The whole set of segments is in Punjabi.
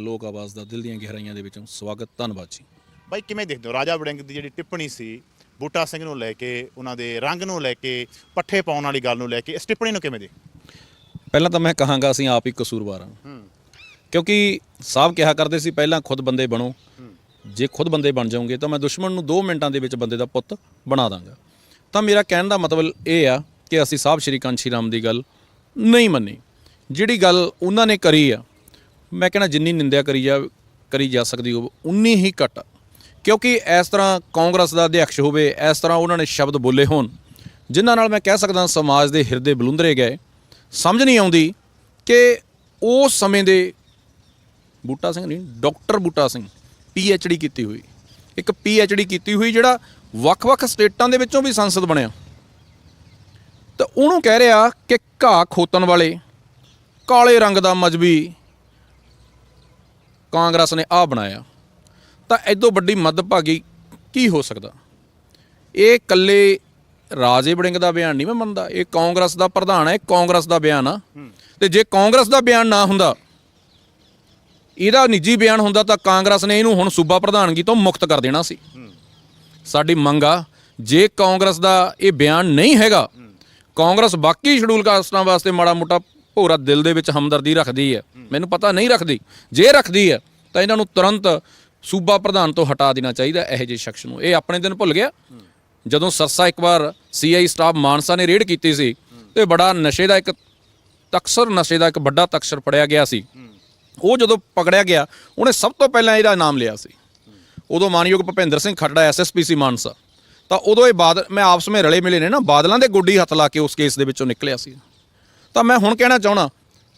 ਲੋਕ ਆਵਾਜ਼ ਦਾ ਦਿਲ ਦੀਆਂ ਗਹਿਰਾਈਆਂ ਦੇ ਵਿੱਚੋਂ ਸਵਾਗਤ ਧੰਨਵਾਦ ਜੀ। ਬਾਈ ਕਿਵੇਂ ਦੇਖਦੇ ਹੋ? ਰਾਜਾ ਵੜਿੰਗ ਦੀ ਜਿਹੜੀ ਟਿੱਪਣੀ ਸੀ ਬੂਟਾ ਸਿੰਘ ਨੂੰ ਲੈ ਕੇ ਉਹਨਾਂ ਦੇ ਰੰਗ ਨੂੰ ਲੈ ਕੇ ਪੱਠੇ ਪਾਉਣ ਵਾਲੀ ਗੱਲ ਨੂੰ ਲੈ ਕੇ ਇਸ ਟਿੱਪਣੀ ਨੂੰ ਕਿਵੇਂ ਦੇ ਪਹਿਲਾਂ ਤਾਂ ਮੈਂ ਕਹਾਂਗਾ ਅਸੀਂ ਆਪ ਹੀ ਕਸੂਰਵਾਰ ਹਾਂ। ਹੂੰ। ਕਿਉਂਕਿ ਸਾਹਿਬ ਕਿਹਾ ਕਰਦੇ ਸੀ ਪਹਿਲਾਂ ਖੁਦ ਬੰਦੇ ਬਣੋ। ਜੇ ਖੁਦ ਬੰਦੇ ਬਣ ਜਾਓਗੇ ਤਾਂ ਮੈਂ ਦੁਸ਼ਮਣ ਨੂੰ 2 ਮਿੰਟਾਂ ਦੇ ਵਿੱਚ ਬੰਦੇ ਦਾ ਪੁੱਤ ਬਣਾ ਦਾਂਗਾ। ਤਾਂ ਮੇਰਾ ਕਹਿਣ ਦਾ ਮਤਲਬ ਇਹ ਆ ਕਿ ਅਸੀਂ ਸਾਹਿਬ ਸ਼੍ਰੀ ਕਾਂਸ਼ੀ ਰਾਮ ਦੀ ਗੱਲ ਨਹੀਂ ਮੰਨੀ। ਜਿਹੜੀ ਗੱਲ ਉਹਨਾਂ ਨੇ ਕਰੀ ਆ ਮੈਂ ਕਹਿੰਦਾ ਜਿੰਨੀ ਨਿੰਦਿਆ ਕਰੀ ਜਾ ਕਰੀ ਜਾ ਸਕਦੀ ਹੋਵੇ, ਉਨੀ ਹੀ ਘੱਟ। ਕਿਉਂਕਿ ਇਸ ਤਰ੍ਹਾਂ ਕਾਂਗਰਸ ਦਾ ਅਧਿਅਕਸ਼ ਹੋਵੇ, ਇਸ ਤਰ੍ਹਾਂ ਉਹਨਾਂ ਨੇ ਸ਼ਬਦ ਬੋਲੇ ਹੋਣ, ਜਿਨ੍ਹਾਂ ਨਾਲ ਮੈਂ ਕਹਿ ਸਕਦਾ ਸਮਾਜ ਦੇ ਹਿਰਦੇ ਬਲੁੰਦਰੇ ਗਏ। ਸਮਝ ਨਹੀਂ ਆਉਂਦੀ ਕਿ ਉਸ ਸਮੇਂ ਦੇ ਬੂਟਾ ਸਿੰਘ ਨਹੀਂ, ਡਾਕਟਰ ਬੂਟਾ ਸਿੰਘ ਡੀ ਕੀਤੀ ਹੋਈ। ਇੱਕ ਡੀ ਕੀਤੀ ਹੋਈ ਜਿਹੜਾ ਵੱਖ-ਵੱਖ ਸਟੇਟਾਂ ਦੇ ਵਿੱਚੋਂ ਵੀ ਸੰਸਦ ਬਣਿਆ। ਤਾਂ ਉਹਨੂੰ ਕਹਿ ਰਿਹਾ ਕਿ ਘਾਹ ਖੋਤਣ ਵਾਲੇ ਕਾਲੇ ਰੰਗ ਦਾ ਮਜਬੀ ਕਾਂਗਰਸ ਨੇ ਆ ਬਣਾਇਆ। ਤਾਂ ਐਦੋਂ ਵੱਡੀ ਮੱਦਭਾਗੀ ਕੀ ਹੋ ਸਕਦਾ? ਇਹ ਇਕੱਲੇ ਰਾਜੇ ਵੜਿੰਗ ਦਾ ਬਿਆਨ ਨਹੀਂ ਮੈਂ ਮੰਨਦਾ, ਇਹ ਕਾਂਗਰਸ ਦਾ ਪ੍ਰਧਾਨ ਹੈ, ਇਹ ਕਾਂਗਰਸ ਦਾ ਬਿਆਨ ਆ। ਤੇ ਜੇ ਕਾਂਗਰਸ ਦਾ ਬਿਆਨ ਨਾ ਹੁੰਦਾ, ਇਹਦਾ ਨਿੱਜੀ ਬਿਆਨ ਹੁੰਦਾ ਤਾਂ ਕਾਂਗਰਸ ਨੇ ਇਹਨੂੰ ਹੁਣ ਸੂਬਾ ਪ੍ਰਧਾਨਗੀ ਤੋਂ ਮੁਕਤ ਕਰ ਦੇਣਾ ਸੀ। ਸਾਡੀ ਮੰਗ ਆ, ਜੇ ਕਾਂਗਰਸ ਦਾ ਇਹ ਬਿਆਨ ਨਹੀਂ ਹੈਗਾ, ਕਾਂਗਰਸ ਬਾਕੀ ਸ਼ਡਿਊਲ ਕਾਸਟਾਂ ਵਾਸਤੇ ਮਾੜਾ ਮੋਟਾ ਭੋਰਾ ਦਿਲ ਦੇ ਵਿੱਚ ਹਮਦਰਦੀ ਰੱਖਦੀ ਹੈ। ਮੈਨੂੰ ਪਤਾ ਨਹੀਂ ਰੱਖਦੀ। ਜੇ ਰੱਖਦੀ ਹੈ, ਤਾਂ ਇਹਨਾਂ ਨੂੰ ਤੁਰੰਤ ਸੂਬਾ ਪ੍ਰਧਾਨ ਤੋਂ ਹਟਾ ਦੇਣਾ ਚਾਹੀਦਾ ਇਹੋ ਜਿਹੇ ਸ਼ਖਸ ਨੂੰ। ਇਹ ਆਪਣੇ ਦਿਨ ਭੁੱਲ ਗਿਆ। ਜਦੋਂ ਸਰਸਾ ਇੱਕ ਵਾਰ ਸੀਆਈ ਸਟਾਫ ਮਾਨਸਾ ਨੇ ਰੇਡ ਕੀਤੀ ਸੀ, ਤੇ ਬੜਾ ਨਸ਼ੇ ਦਾ ਇੱਕ ਤਕਸਰ, ਨਸ਼ੇ ਦਾ ਇੱਕ ਵੱਡਾ ਤਕਸਰ ਫੜਿਆ ਗਿਆ ਸੀ। ਉਹ ਜਦੋਂ ਪਕੜਿਆ ਗਿਆ, ਉਹਨੇ ਸਭ ਤੋਂ ਪਹਿਲਾਂ ਇਹਦਾ ਨਾਮ ਲਿਆ ਸੀ। ਉਦੋਂ ਮਾਨਯੋਗ ਭੁਪਿੰਦਰ ਸਿੰਘ ਖੱਟੜਾ ਐਸਐਸਪੀ ਸੀ ਮਾਨਸਾ। ਤਾਂ ਉਦੋਂ ਇਹ ਬਾਦਲ, ਮੈਂ ਆਪਸ ਵਿੱਚ ਰਲੇ ਮਿਲੇ ਨੇ ਨਾ, ਬਾਦਲਾਂ ਦੇ ਗੋਡੀ ਹੱਥ ਲਾ ਕੇ ਉਸ ਕੇਸ ਦੇ ਵਿੱਚੋਂ ਨਿਕਲਿਆ ਸੀ। ਤਾਂ ਮੈਂ ਹੁਣ ਕਹਿਣਾ ਚਾਹਣਾ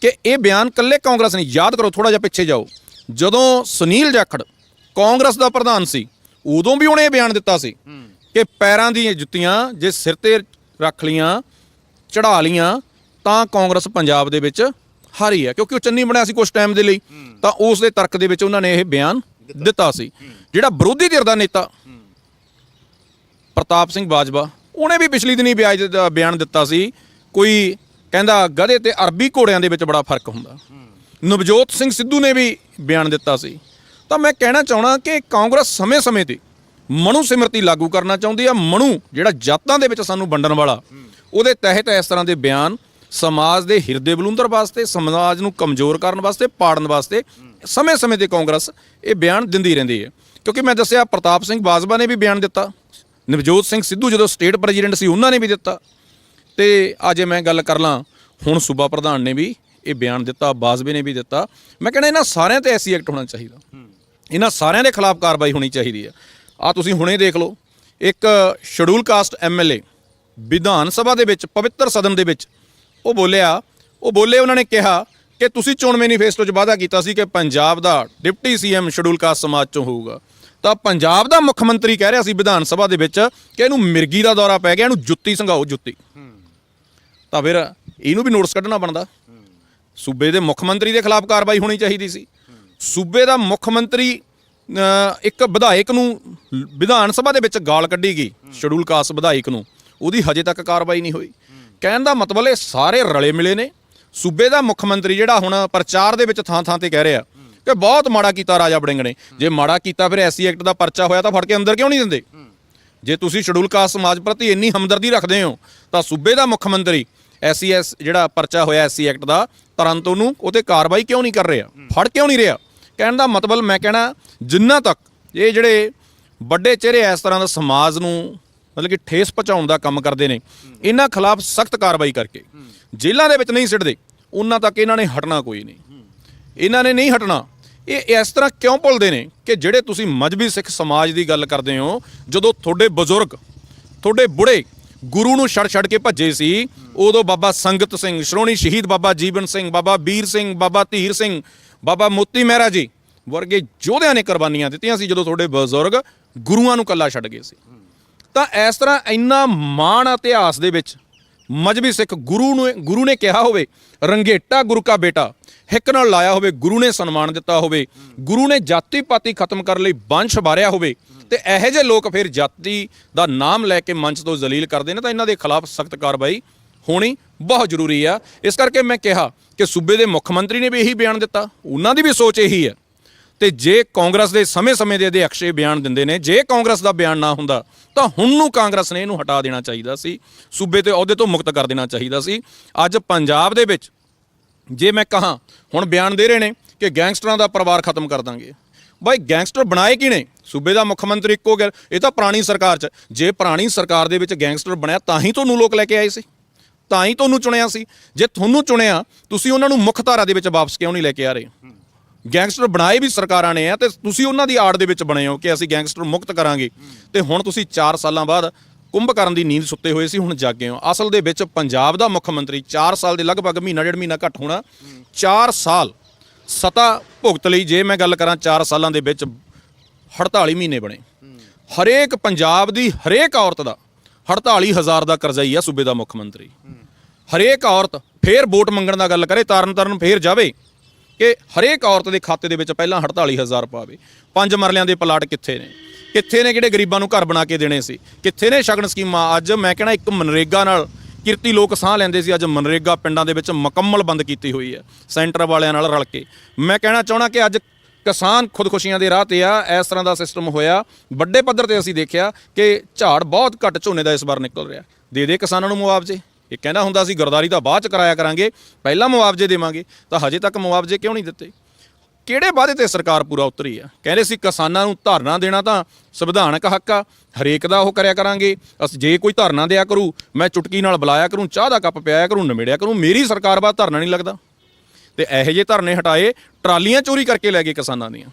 ਕਿ ਇਹ ਬਿਆਨ ਕੱਲੇ ਕਾਂਗਰਸ ਨਹੀਂ, ਯਾਦ ਕਰੋ ਥੋੜਾ ਜਿਹਾ ਪਿੱਛੇ ਜਾਓ। ਜਦੋਂ ਸੁਨੀਲ ਜਾਖੜ ਕਾਂਗਰਸ ਦਾ ਪ੍ਰਧਾਨ ਸੀ, ਉਦੋਂ ਵੀ ਉਹਨੇ ਇਹ ਬਿਆਨ ਦਿੱਤਾ ਸੀ ਕਿ ਪੈਰਾਂ ਦੀਆਂ ਜੁੱਤੀਆਂ ਜੇ ਸਿਰ ਤੇ ਰੱਖ ਲੀਆਂ ਚੜਾ ਲੀਆਂ ਤਾਂ ਕਾਂਗਰਸ ਪੰਜਾਬ ਦੇ ਵਿੱਚ ਹਾਰੀ ਹੈ, ਕਿਉਂਕਿ ਉਹ ਚੰਨੀ ਬਣਿਆ ਸੀ ਕੁਝ ਟਾਈਮ ਦੇ ਲਈ। ਤਾਂ ਉਸ ਦੇ ਤਰਕ ਦੇ ਵਿੱਚ ਉਹਨਾਂ ਨੇ ਇਹ ਬਿਆਨ ਦਿੱਤਾ ਸੀ। ਜਿਹੜਾ ਵਿਰੋਧੀ ਧਿਰ ਦਾ ਨੇਤਾ ਪ੍ਰਤਾਪ ਸਿੰਘ ਬਾਜਵਾ, ਉਹਨੇ ਵੀ ਪਿਛਲੀ ਦਿਨੀ ਵਿਆਜ ਬਿਆਨ ਦਿੱਤਾ ਸੀ, ਕੋਈ ਕਹਿੰਦਾ ਗਧੇ ਤੇ ਅਰਬੀ ਘੋੜਿਆਂ ਦੇ ਵਿੱਚ ਬੜਾ ਫ਼ਰਕ ਹੁੰਦਾ। ਨਵਜੋਤ ਸਿੰਘ ਸਿੱਧੂ ਨੇ ਵੀ ਬਿਆਨ ਦਿੱਤਾ ਸੀ। ਤਾਂ ਮੈਂ ਕਹਿਣਾ ਚਾਹਣਾ ਕਿ ਕਾਂਗਰਸ ਸਮੇਂ-ਸਮੇਂ ਤੇ ਮਨੂ ਸਿਮਰਤੀ ਲਾਗੂ ਕਰਨਾ ਚਾਹੁੰਦੀ ਆ। ਮਨੂ ਜਿਹੜਾ ਜਾਤਾਂ ਦੇ ਵਿੱਚ ਸਾਨੂੰ ਵੰਡਣ ਵਾਲਾ, ਉਹਦੇ ਤਹਿਤ ਇਸ ਤਰ੍ਹਾਂ ਦੇ ਬਿਆਨ ਸਮਾਜ ਦੇ ਹਿਰਦੇ ਬਲੂੰਦਰ ਵਾਸਤੇ, ਸਮਾਜ ਨੂੰ ਕਮਜ਼ੋਰ ਕਰਨ ਵਾਸਤੇ, ਪਾੜਨ ਵਾਸਤੇ ਸਮੇਂ-ਸਮੇਂ ਤੇ ਕਾਂਗਰਸ ਇਹ ਬਿਆਨ ਦਿੰਦੀ ਰਹਿੰਦੀ ਹੈ। ਕਿਉਂਕਿ ਮੈਂ ਦੱਸਿਆ ਪ੍ਰਤਾਪ ਸਿੰਘ ਬਾਜਵਾ ਨੇ ਵੀ ਬਿਆਨ ਦਿੱਤਾ। ਨਵਜੋਤ ਸਿੰਘ ਸਿੱਧੂ ਜਦੋਂ ਸਟੇਟ ਪ੍ਰੈਜ਼ੀਡੈਂਟ ਸੀ, ਉਹਨਾਂ ਨੇ ਵੀ ਦਿੱਤਾ। ਤੇ ਅੱਜ ਮੈਂ ਗੱਲ ਕਰ ਲਾਂ। ਹੁਣ ਸੂਬਾ ਪ੍ਰਧਾਨ ਨੇ ਵੀ ਇਹ ਬਿਆਨ ਦਿੱਤਾ, ਬਾਜਵੇ ਨੇ ਵੀ ਦਿੱਤਾ। ਮੈਂ ਕਹਿੰਦਾ ਇਹਨਾਂ ਸਾਰਿਆਂ ਤੇ ਐਸੀ ਐਕਟ ਹੋਣਾ ਚਾਹੀਦਾ। ਇਹਨਾਂ ਸਾਰਿਆਂ ਦੇ ਖਿਲਾਫ ਕਾਰਵਾਈ ਹੋਣੀ ਚਾਹੀਦੀ ਹੈ ਆ ਤੁਸੀਂ ਹੁਣੇ ਦੇਖ ਲਓ, ਇੱਕ schedule caste MLA Vidhan Sabha ਦੇ ਵਿੱਚ, ਪਵਿੱਤਰ ਸਦਨ ਦੇ ਵਿੱਚ, ਉਹ ਬੋਲਿਆ, ਉਹ ਬੋਲੇ ਉਹਨਾਂ ਨੇ ਕਿਹਾ ਕਿ ਤੁਸੀਂ ਚੋਣ ਮੈਨੀਫੈਸਟੋ 'ਚ ਵਾਅਦਾ ਕੀਤਾ ਸੀ ਕਿ ਪੰਜਾਬ ਦਾ ਡਿਪਟੀ ਸੀਐਮ ਸ਼ਡਿਊਲ ਕਾਸਟ ਸਮਾਜ 'ਚੋਂ ਹੋਊਗਾ। ਤਾਂ ਪੰਜਾਬ ਦਾ ਮੁੱਖ ਮੰਤਰੀ ਕਹਿ ਰਿਹਾ ਸੀ ਵਿਧਾਨ ਸਭਾ ਦੇ ਵਿੱਚ ਕਿ ਇਹਨੂੰ ਮਿਰਗੀ ਦਾ ਦੌਰਾ ਪੈ ਗਿਆ, ਇਹਨੂੰ ਜੁੱਤੀ ਸੰਘਾਓ ਜੁੱਤੀ। ਤਾਂ ਫਿਰ ਇਹਨੂੰ ਵੀ ਨੋਟਿਸ ਕੱਢਣਾ ਬਣਦਾ। ਸੂਬੇ ਦੇ ਮੁੱਖ ਮੰਤਰੀ ਦੇ ਖਿਲਾਫ ਕਾਰਵਾਈ ਹੋਣੀ ਚਾਹੀਦੀ ਸੀ। ਸੂਬੇ ਦਾ ਮੁੱਖ ਮੰਤਰੀ ਇੱਕ ਵਿਧਾਇਕ ਨੂੰ ਵਿਧਾਨ ਸਭਾ ਦੇ ਵਿੱਚ ਗਾਲ ਕੱਢੀ ਗਈ, ਸ਼ਡਿਊਲ ਕਾਸਟ ਵਿਧਾਇਕ ਨੂੰ। ਉਹਦੀ ਹਜੇ ਤੱਕ ਕਾਰਵਾਈ ਨਹੀਂ ਹੋਈ। ਕਹਿਣ ਦਾ ਮਤਲਬ ਇਹ ਸਾਰੇ ਰਲੇ ਮਿਲੇ ਨੇ। ਸੂਬੇ ਦਾ ਮੁੱਖ ਮੰਤਰੀ ਜਿਹੜਾ ਹੁਣ ਪ੍ਰਚਾਰ ਦੇ ਵਿੱਚ ਥਾਂ ਥਾਂ ਤੇ ਕਹਿ ਰਿਹਾ ਕਿ ਬਹੁਤ ਮਾੜਾ ਕੀਤਾ ਰਾਜਾ ਬੜਿੰਗ ਨੇ। ਜੇ ਮਾੜਾ ਕੀਤਾ ਫਿਰ ਐਸੀ ਐਕਟ ਦਾ ਪਰਚਾ ਹੋਇਆ ਤਾਂ ਫੜ ਕੇ ਅੰਦਰ ਕਿਉਂ ਨਹੀਂ ਦਿੰਦੇ? ਜੇ ਤੁਸੀਂ ਸ਼ਡਿਊਲ ਕਾਸਟ ਸਮਾਜ ਪ੍ਰਤੀ ਇੰਨੀ ਹਮਦਰਦੀ ਰੱਖਦੇ ਹੋ, ਤਾਂ ਸੂਬੇ ਦਾ ਮੁੱਖ ਮੰਤਰੀ ਐਸਸੀਐਸ ਜਿਹੜਾ ਪਰਚਾ ਹੋਇਆ ਐਸਸੀ ਐਕਟ ਦਾ ਤੁਰੰਤ ਉਹਨੂੰ ਉਹਤੇ ਕਾਰਵਾਈ ਕਿਉਂ ਨਹੀਂ ਕਰ ਰਿਹਾ? ਫੜ ਕਿਉਂ ਨਹੀਂ ਰਿਹਾ? ਕਹਿਣ ਦਾ ਮਤਲਬ ਮੈਂ ਕਹਿਣਾ ਜਿੰਨਾ ਤੱਕ ਇਹ ਜਿਹੜੇ ਵੱਡੇ ਚਿਹਰੇ ਇਸ ਤਰ੍ਹਾਂ ਦਾ ਸਮਾਜ ਨੂੰ ਮਤਲਬ ਕਿ ਠੇਸ ਪਹੁੰਚਾਉਣ ਦਾ ਕੰਮ ਕਰਦੇ ਨੇ ਇਹਨਾਂ ਖਿਲਾਫ ਸਖਤ ਕਾਰਵਾਈ ਕਰਕੇ ਜੇਲ੍ਹਾਂ ਦੇ ਵਿੱਚ ਨਹੀਂ ਸਿੱਟਦੇ ਉਹਨਾਂ ਤੱਕ ਇਹਨਾਂ ਨੇ ਹਟਣਾ ਕੋਈ ਨਹੀਂ। ਇਹਨਾਂ ਨੇ ਨਹੀਂ ਹਟਣਾ। ਇਹ ਇਸ ਤਰ੍ਹਾਂ ਕਿਉਂ ਭੁੱਲਦੇ ਨੇ ਕਿ ਜਿਹੜੇ ਤੁਸੀਂ ਮਜਬੀ ਸਿੱਖ ਸਮਾਜ ਦੀ ਗੱਲ ਕਰਦੇ ਹੋ ਜਦੋਂ ਤੁਹਾਡੇ ਬਜ਼ੁਰਗ ਤੁਹਾਡੇ ਬੁੜੇ ਗੁਰੂ ਨੂੰ ਛੜ ਛੜ ਕੇ ਭੱਜੇ ਸੀ। ਉਦੋਂ ਬਾਬਾ ਸੰਗਤ ਸਿੰਘ, ਸ਼੍ਰੋਣੀ ਸ਼ਹੀਦ ਬਾਬਾ ਜੀਵਨ ਸਿੰਘ, ਬਾਬਾ ਵੀਰ ਸਿੰਘ, ਬਾਬਾ ਧੀਰ ਸਿੰਘ, ਬਾਬਾ ਮੋਤੀ ਮਹਿਰਾ ਜੀ ਵਰਗੇ ਯੋਧਿਆਂ ਨੇ ਕੁਰਬਾਨੀਆਂ ਦਿੱਤੀਆਂ ਸੀ ਜਦੋਂ ਤੁਹਾਡੇ ਬਜ਼ੁਰਗ ਗੁਰੂਆਂ ਨੂੰ ਕੱਲਾ ਛੱਡ ਗਏ ਸੀ। ਤਾਂ ਇਸ ਤਰ੍ਹਾਂ ਇੰਨਾ ਮਾਣ ਇਤਿਹਾਸ ਦੇ ਵਿੱਚ ਮਜਬੀ ਸਿੱਖ ਗੁਰੂ ਨੂੰ ਗੁਰੂ ਨੇ ਕਿਹਾ ਹੋਵੇ, ਰੰਗੇਟਾ ਗੁਰੂ ਕਾ ਬੇਟਾ। ਹਿੱਕ ਨਾਲ ਲਾਇਆ ਹੋਵੇ, ਗੁਰੂ ਨੇ ਸਨਮਾਨ ਦਿੱਤਾ ਹੋਵੇ। ਗੁਰੂ ਨੇ ਜਾਤੀ ਪਾਤੀ ਖਤਮ ਕਰਨ ਲਈ ਬੰਸ਼ ਬਾਰਿਆ ਹੋਵੇ। ਤੇ ਇਹੋ ਜਿਹੇ ਲੋਕ ਫਿਰ ਜਾਤੀ ਦਾ ਨਾਮ ਲੈ ਕੇ ਮੰਚ ਤੋਂ ਜ਼ਲੀਲ ਕਰਦੇ ਨੇ ਤਾਂ ਇਹਨਾਂ ਦੇ ਖਿਲਾਫ ਸਖਤ ਕਾਰਵਾਈ ਹੋਣੀ ਬਹੁਤ ਜ਼ਰੂਰੀ ਆ। ਇਸ ਕਰਕੇ ਮੈਂ ਕਿਹਾ ਕਿ ਸੂਬੇ ਦੇ ਮੁੱਖ ਮੰਤਰੀ ਨੇ ਵੀ ਇਹੀ ਬਿਆਨ ਦਿੱਤਾ। ਉਹਨਾਂ ਦੀ ਵੀ ਸੋਚ ਇਹੀ ਹੈ ਤੇ ਜੇ ਕਾਂਗਰਸ ਦੇ ਸਮੇਂ-ਸਮੇਂ ਦੇ ਅਧਿਆਕਸ਼ ਇਹ ਬਿਆਨ ਦਿੰਦੇ ਨੇ, ਜੇ ਕਾਂਗਰਸ ਦਾ ਬਿਆਨ ਨਾ ਹੁੰਦਾ, ਤਾਂ ਹੁਣ ਨੂੰ ਕਾਂਗਰਸ ਨੇ ਇਹਨੂੰ ਹਟਾ ਦੇਣਾ ਚਾਹੀਦਾ ਸੀ, ਸੂਬੇ ਤੇ ਅਹੁਦੇ ਤੋਂ ਮੁਕਤ ਕਰ ਦੇਣਾ ਚਾਹੀਦਾ ਸੀ। ਅੱਜ ਪੰਜਾਬ ਦੇ ਵਿੱਚ ਜੇ ਮੈਂ ਕਹਾਂ, ਹੁਣ ਬਿਆਨ ਦੇ ਰਹੇ ਨੇ ਕਿ ਗੈਂਗਸਟਰਾਂ ਦਾ ਪਰਿਵਾਰ ਖਤਮ ਕਰ ਦਾਂਗੇ। ਬਾਈ, ਗੈਂਗਸਟਰ ਬਣਾਏ ਕਿਨੇ ਸੂਬੇ ਦਾ ਮੁੱਖ ਮੰਤਰੀ ਇੱਕੋ ਗੱਲ, ਇਹ ਤਾਂ ਪੁਰਾਣੀ ਸਰਕਾਰ 'ਚ। ਜੇ ਪੁਰਾਣੀ ਸਰਕਾਰ ਦੇ ਵਿੱਚ ਗੈਂਗਸਟਰ ਬਣਿਆ, ਤਾਂ ਹੀ ਤੁਹਾਨੂੰ ਲੋਕ ਲੈ ਕੇ ਆਏ ਸੀ। ਤਾਂ ਹੀ ਤੁਹਾਨੂੰ ਚੁਣਿਆ ਸੀ। ਜੇ ਤੁਹਾਨੂੰ ਚੁਣਿਆ, ਤੁਸੀਂ ਉਹਨਾਂ ਨੂੰ ਮੁੱਖ ਧਾਰਾ ਦੇ ਵਿੱਚ ਵਾਪਸ ਕਿਉਂ ਨਹੀਂ ਲੈ ਕੇ ਆ ਰਹੇ? ਗੈਂਗਸਟਰ ਬਣਾਏ ਵੀ ਸਰਕਾਰਾਂ ਨੇ ਆ ਤੇ ਤੁਸੀਂ ਉਹਨਾਂ ਦੀ ਆੜ ਦੇ ਵਿੱਚ ਬਣੇ ਹੋ ਕਿ ਅਸੀਂ ਗੈਂਗਸਟਰ ਮੁਕਤ ਕਰਾਂਗੇ। ਤੇ ਹੁਣ ਤੁਸੀਂ 4 ਸਾਲਾਂ ਬਾਅਦ ਕੁੰਭ ਕਰਨ ਦੀ ਨੀਂਦ ਸੁੱਤੇ ਹੋਏ ਸੀ, ਹੁਣ ਜਾਗੇ ਹੋ। ਅਸਲ ਦੇ ਵਿੱਚ ਪੰਜਾਬ ਦਾ ਮੁੱਖ ਮੰਤਰੀ 4 ਸਾਲ ਦੇ ਲਗਭਗ ਮਹੀਨਾ, ਡੇਢ ਮਹੀਨਾ ਘੱਟ ਹੋਣਾ 4 ਸਾਲ ਸਤਾ ਭੁਗਤ ਲਈ ਜੇ ਮੈਂ ਗੱਲ ਕਰਾਂ 4 ਸਾਲਾਂ ਦੇ ਵਿੱਚ 48 ਮਹੀਨੇ ਬਣੇ। ਹਰੇਕ ਪੰਜਾਬ ਦੀ ਹਰੇਕ ਔਰਤ ਦਾ 48000 ਦਾ ਕਰਜ਼ਾ ਹੀ ਆ ਸੂਬੇ ਦਾ ਮੁੱਖ ਮੰਤਰੀ। ਹਰੇਕ ਔਰਤ ਫੇਰ ਵੋਟ ਮੰਗਣ ਦਾ ਗੱਲ ਕਰੇ, ਤਰਨ ਤਰਨ ਫੇਰ ਜਾਵੇ। ਕਿ ਹਰੇਕ ਔਰਤ ਦੇ ਖਾਤੇ ਦੇ ਵਿੱਚ ਪਹਿਲਾਂ 48000 ਪਾਵੇ। ਪੰਜ ਮਰਲਿਆਂ ਦੇ ਪਲਾਟ ਕਿੱਥੇ ਨੇ? ਕਿੱਥੇ ਨੇ ਕਿਹੜੇ ਗਰੀਬਾਂ ਨੂੰ ਘਰ ਬਣਾ ਕੇ ਦੇਣੇ ਸੀ? ਕਿੱਥੇ ਨੇ ਸ਼ਗਨ ਸਕੀਮਾਂ? ਅੱਜ ਮੈਂ ਕਹਿਣਾ ਇੱਕ ਮਨਰੇਗਾ ਨਾਲ ਕਿਰਤੀ ਲੋਕ ਸਾਹ ਲੈਂਦੇ ਸੀ। ਅੱਜ ਮਨਰੇਗਾ ਪਿੰਡਾਂ ਦੇ ਵਿੱਚ ਮੁਕੰਮਲ ਬੰਦ ਕੀਤੀ ਹੋਈ ਹੈ, ਸੈਂਟਰ ਵਾਲਿਆਂ ਨਾਲ ਰਲ ਕੇ। ਮੈਂ ਕਹਿਣਾ ਚਾਹਣਾ ਕਿ ਅੱਜ ਕਿਸਾਨ ਖੁਦਕੁਸ਼ੀਆਂ ਦੇ ਰਾਹ ਤੇ ਆ, ਇਸ ਤਰ੍ਹਾਂ ਦਾ ਸਿਸਟਮ ਹੋਇਆ। ਵੱਡੇ ਪੱਧਰ ਤੇ ਅਸੀਂ ਦੇਖਿਆ ਕਿ ਝਾੜ ਬਹੁਤ ਘੱਟ ਝੋਨੇ ਦਾ ਇਸ ਵਾਰ ਨਿਕਲ ਰਿਹਾ। ਦੇ ਦੇ ਕਿਸਾਨਾਂ ਨੂੰ ਮੁਆਵਜ਼ੇ। ਇਹ ਕਹਿੰਦਾ ਹੁੰਦਾ ਸੀ, ਗਰਦਾਰੀ ਤਾਂ ਬਾਅਦ ਚ ਕਰਾਇਆ ਕਰਾਂਗੇ, ਪਹਿਲਾਂ ਮੁਆਵਜ਼ੇ ਦੇਵਾਂਗੇ। ਤਾਂ ਹਜੇ ਤੱਕ ਮੁਆਵਜ਼ੇ ਕਿਉਂ ਨਹੀਂ ਦਿੱਤੇ? ਕਿਹੜੇ ਵਾਅਦੇ ਤੇ ਸਰਕਾਰ ਪੂਰਾ ਉਤਰੀ ਆ? ਕਹਿੰਦੇ ਸੀ, ਕਿਸਾਨਾਂ ਨੂੰ ਧਰਨਾ ਦੇਣਾ ਤਾਂ ਸੰਵਿਧਾਨਕ ਹੱਕ ਆ, ਹਰੇਕ ਦਾ ਉਹ ਕਰਿਆ ਕਰਾਂਗੇ। ਅਸ, ਜੇ ਕੋਈ ਧਰਨਾ ਦਿਆ ਕਰੂ, ਮੈਂ ਚੁਟਕੀ ਨਾਲ ਬੁਲਾਇਆ ਕਰੂੰ, ਚਾਹ ਦਾ ਕੱਪ ਪਿਆਇਆ ਕਰੂੰ, ਨਮੇੜਿਆ ਕਰੂੰ, ਮੇਰੀ ਸਰਕਾਰ ਬਾਅਦ ਧਰਨਾ ਨਹੀਂ ਲੱਗਦਾ। ਤੇ ਇਹੋ ਜਿਹੇ ਧਰਨੇ ਹਟਾਏ, ਟਰਾਲੀਆਂ ਚੋਰੀ ਕਰਕੇ ਲੈ ਗਏ ਕਿਸਾਨਾਂ ਦੀਆਂ।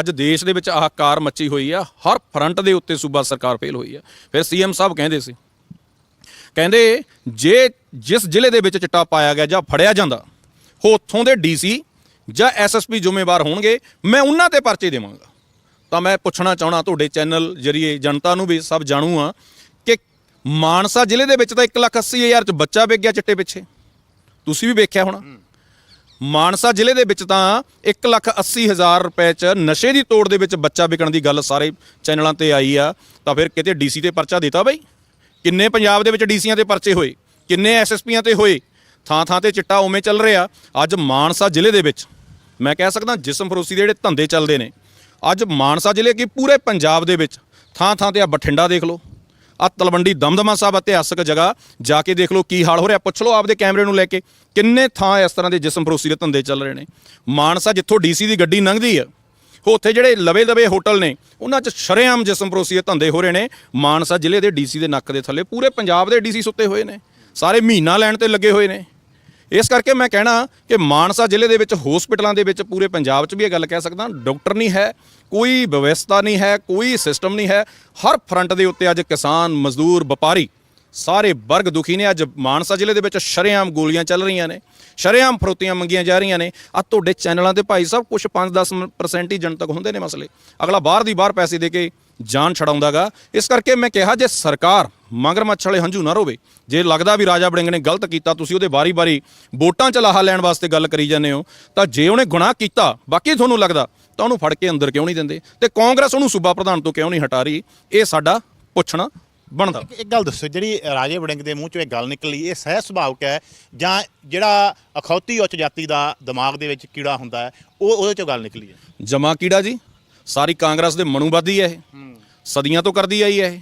ਅੱਜ ਦੇਸ਼ ਦੇ ਵਿੱਚ ਆਹ ਕਾਰ ਮੱਚੀ ਹੋਈ ਆ, ਹਰ ਫਰੰਟ ਦੇ ਉੱਤੇ ਸੂਬਾ ਸਰਕਾਰ ਫੇਲ ਹੋਈ ਆ। ਫਿਰ ਸੀਐਮ ਸਾਹਿਬ ਕਹਿੰਦੇ ਸੀ ਕਹਿੰਦੇ ਜੇ ਜਿਸ ਜ਼ਿਲ੍ਹੇ ਦੇ ਵਿੱਚ ਚਿੱਟਾ ਪਾਇਆ ਗਿਆ ਜਾਂ ਫੜਿਆ ਜਾਂਦਾ, ਉਹ ਉੱਥੋਂ ਦੇ ਡੀਸੀ ਜਾਂ ਐਸਐਸਪੀ ਜ਼ਿੰਮੇਵਾਰ ਹੋਣਗੇ, ਮੈਂ ਉਹਨਾਂ ਤੇ ਪਰਚੇ ਦੇਵਾਂਗਾ। ਤਾਂ ਮੈਂ ਪੁੱਛਣਾ ਚਾਹਣਾ ਤੁਹਾਡੇ ਚੈਨਲ ਜਰੀਏ ਜਨਤਾ ਨੂੰ ਵੀ ਸਭ ਜਾਣੂ ਆ ਕਿ ਮਾਨਸਾ ਜ਼ਿਲ੍ਹੇ ਦੇ ਵਿੱਚ ਤਾਂ 180000 ਚ ਬੱਚਾ ਵਿਕ ਗਿਆ ਚਿੱਟੇ ਪਿੱਛੇ। ਤੁਸੀਂ ਵੀ ਵੇਖਿਆ ਹੋਣਾ। ਮਾਨਸਾ ਜ਼ਿਲ੍ਹੇ ਦੇ ਵਿੱਚ ਤਾਂ 180000 ਰੁਪਏ ਚ ਨਸ਼ੇ ਦੀ ਤੋੜ ਦੇ ਵਿੱਚ ਬੱਚਾ ਵਿਕਣ ਦੀ ਗੱਲ ਸਾਰੇ ਚੈਨਲਾਂ ਤੇ ਆਈ ਆ, ਤਾਂ ਫਿਰ ਕਿਤੇ ਡੀਸੀ ਤੇ ਪਰਚਾ ਦਿੱਤਾ ਬਈ? ਕਿੰਨੇ ਪੰਜਾਬ ਦੇ ਵਿੱਚ ਡੀਸੀਆਂ ਤੇ ਪਰਚੇ ਹੋਏ, ਕਿੰਨੇ ਐਸਐਸਪੀਆਂ ਤੇ ਹੋਏ ਥਾਂ ਥਾਂ ਤੇ ਚਿੱਟਾ ਉਵੇਂ ਚੱਲ ਰਿਹਾ। ਅੱਜ ਮਾਨਸਾ ਜ਼ਿਲ੍ਹੇ ਦੇ ਵਿੱਚ ਮੈਂ ਕਹਿ ਸਕਦਾ ਜਿਸਮ ਫਰੋਸੀ ਦੇ ਜਿਹੜੇ ਧੰਦੇ ਚੱਲਦੇ ਨੇ, ਅੱਜ ਮਾਨਸਾ ਜ਼ਿਲ੍ਹੇ ਕੀ ਪੂਰੇ ਪੰਜਾਬ ਦੇ ਵਿੱਚ ਥਾਂ ਥਾਂ ਤੇ ਆ ਬਠਿੰਡਾ ਦੇਖ ਲਓ, ਆ ਤਲਵੰਡੀ ਦਮਦਮਾ ਸਾਹਿਬ ਇਤਿਹਾਸਕ ਜਗ੍ਹਾ, ਜਾ ਕੇ ਦੇਖ ਲਓ ਕੀ ਹਾਲ ਹੋ ਰਿਹਾ। ਪੁੱਛ ਲਓ ਆਪਦੇ ਕੈਮਰੇ ਨੂੰ ਲੈ ਕੇ ਕਿੰਨੇ ਥਾਂ ਇਸ ਤਰ੍ਹਾਂ ਦੇ ਜਿਸਮ ਫਰੋਸੀ ਦੇ ਧੰਦੇ ਚੱਲ ਰਹੇ ਨੇ। ਮਾਨਸਾ ਜਿੱਥੋਂ ਡੀਸੀ ਦੀ ਗੱਡੀ ਲੰਘਦੀ ਆ ਉੱਥੇ ਜਿਹੜੇ ਲਵੇ ਲਵੇ ਹੋਟਲ ਨੇ, ਉਹਨਾਂ 'ਚ ਸ਼ਰੇਆਮ ਜਿਸਮ ਫਰੋਸੀ ਦੇ ਧੰਦੇ ਹੋ ਰਹੇ ਨੇ। ਮਾਨਸਾ ਜ਼ਿਲ੍ਹੇ ਦੇ ਡੀਸੀ ਦੇ ਨੱਕ ਦੇ ਥੱਲੇ, ਪੂਰੇ ਪੰਜਾਬ ਦੇ ਡੀਸੀ ਸੁੱਤੇ ਹੋਏ ਨੇ। ਸਾਰੇ ਮਹੀਨਾ ਲੈਣ ਤੇ ਲੱਗੇ ਹੋਏ ਨੇ। ਇਸ ਕਰਕੇ ਮੈਂ ਕਹਿਣਾ ਕਿ ਮਾਨਸਾ ਜ਼ਿਲ੍ਹੇ ਦੇ ਵਿੱਚ ਹਸਪੀਟਲਾਂ ਦੇ ਵਿੱਚ ਪੂਰੇ ਪੰਜਾਬ 'ਚ ਵੀ ਇਹ ਗੱਲ ਕਹਿ ਸਕਦਾ, ਡਾਕਟਰ ਨਹੀਂ ਹੈ, ਕੋਈ ਵਿਵਸਥਾ ਨਹੀਂ ਹੈ, ਕੋਈ ਸਿਸਟਮ ਨਹੀਂ ਹੈ। ਹਰ ਫਰੰਟ ਦੇ ਉੱਤੇ ਅੱਜ ਕਿਸਾਨ, ਮਜ਼ਦੂਰ, ਵਪਾਰੀ ਸਾਰੇ ਵਰਗ ਦੁਖੀ ਨੇ। ਅੱਜ ਮਾਨਸਾ ਜ਼ਿਲ੍ਹੇ ਦੇ ਵਿੱਚ ਸ਼ਰੇਆਮ ਗੋਲੀਆਂ ਚੱਲ ਰਹੀਆਂ ਨੇ, ਸ਼ਰੇਆਮ ਫਰੋਤੀਆਂ ਮੰਗੀਆਂ ਜਾ ਰਹੀਆਂ ਨੇ। ਆ ਤੁਹਾਡੇ ਚੈਨਲਾਂ ਤੇ ਭਾਈ ਸਾਹਿਬ ਕੁਝ 5-10% ਹੀ ਜਨਤਕ ਹੁੰਦੇ ਨੇ ਮਸਲੇ। ਅਗਲਾ ਬਾਹਰ ਦੀ ਬਾਹਰ ਪੈਸੇ ਦੇ ਕੇ ਜਾਨ ਛਡਾਉਂਦਾਗਾ। ਇਸ ਕਰਕੇ ਮੈਂ ਕਿਹਾ, ਜੇ ਸਰਕਾਰ ਮਗਰਮੱਛ ਵਾਲੇ ਹੰਝੂ ਨਾ ਰੋਵੇ, ਜੇ ਲੱਗਦਾ ਵੀ ਰਾਜਾ ਬੜਿੰਗ ਨੇ ਗਲਤ ਕੀਤਾ, ਤੁਸੀਂ ਉਹਦੇ ਵਾਰੀ-ਵਾਰੀ ਵੋਟਾਂ ਚ ਲਾਹਾ ਲੈਣ ਵਾਸਤੇ ਗੱਲ ਕਰੀ ਜਾਂਦੇ ਹੋ, ਤਾਂ ਜੇ ਉਹਨੇ ਗੁਨਾਹ ਕੀਤਾ, ਬਾਕੀ ਤੁਹਾਨੂੰ ਲੱਗਦਾ, ਤਾਂ ਉਹਨੂੰ ਫੜ ਕੇ ਅੰਦਰ ਕਿਉਂ ਨਹੀਂ ਦਿੰਦੇ? ਤੇ ਕਾਂਗਰਸ ਉਹਨੂੰ ਸੂਬਾ ਪ੍ਰਧਾਨ ਤੋਂ ਕਿਉਂ ਨਹੀਂ ਹਟਾ ਰਹੀ? ਇਹ ਸਾਡਾ ਪੁੱਛਣਾ ਬਣਦਾ। ਇੱਕ- ਗੱਲ ਦੱਸੋ ਜਿਹੜੀ ਰਾਜੇ ਵੜਿੰਗ ਦੇ ਮੂੰਹ ਚੋਂ ਇਹ ਗੱਲ ਨਿਕਲੀ ਇਹ ਸਹਿਜ ਸੁਭਾਵਕ ਹੈ? ਜਾਂ ਜਿਹੜਾ ਅਖੌਤੀ ਉੱਚ ਜਾਤੀ ਦਾ ਦਿਮਾਗ ਦੇ ਵਿੱਚ ਕੀੜਾ ਹੁੰਦਾ ਹੈ ਉਹ ਉਹਦੇ ਚੋਂ ਗੱਲ ਨਿਕਲੀ ਹੈ? ਜਮਾ ਕੀੜਾ ਜੀ। ਸਾਰੀ ਕਾਂਗਰਸ ਦੇ ਮਨੂਵਾਦੀ ਹੈ ਇਹ। ਸਦੀਆਂ ਤੋਂ ਕਰਦੀ ਆਈ ਹੈ ਇਹ।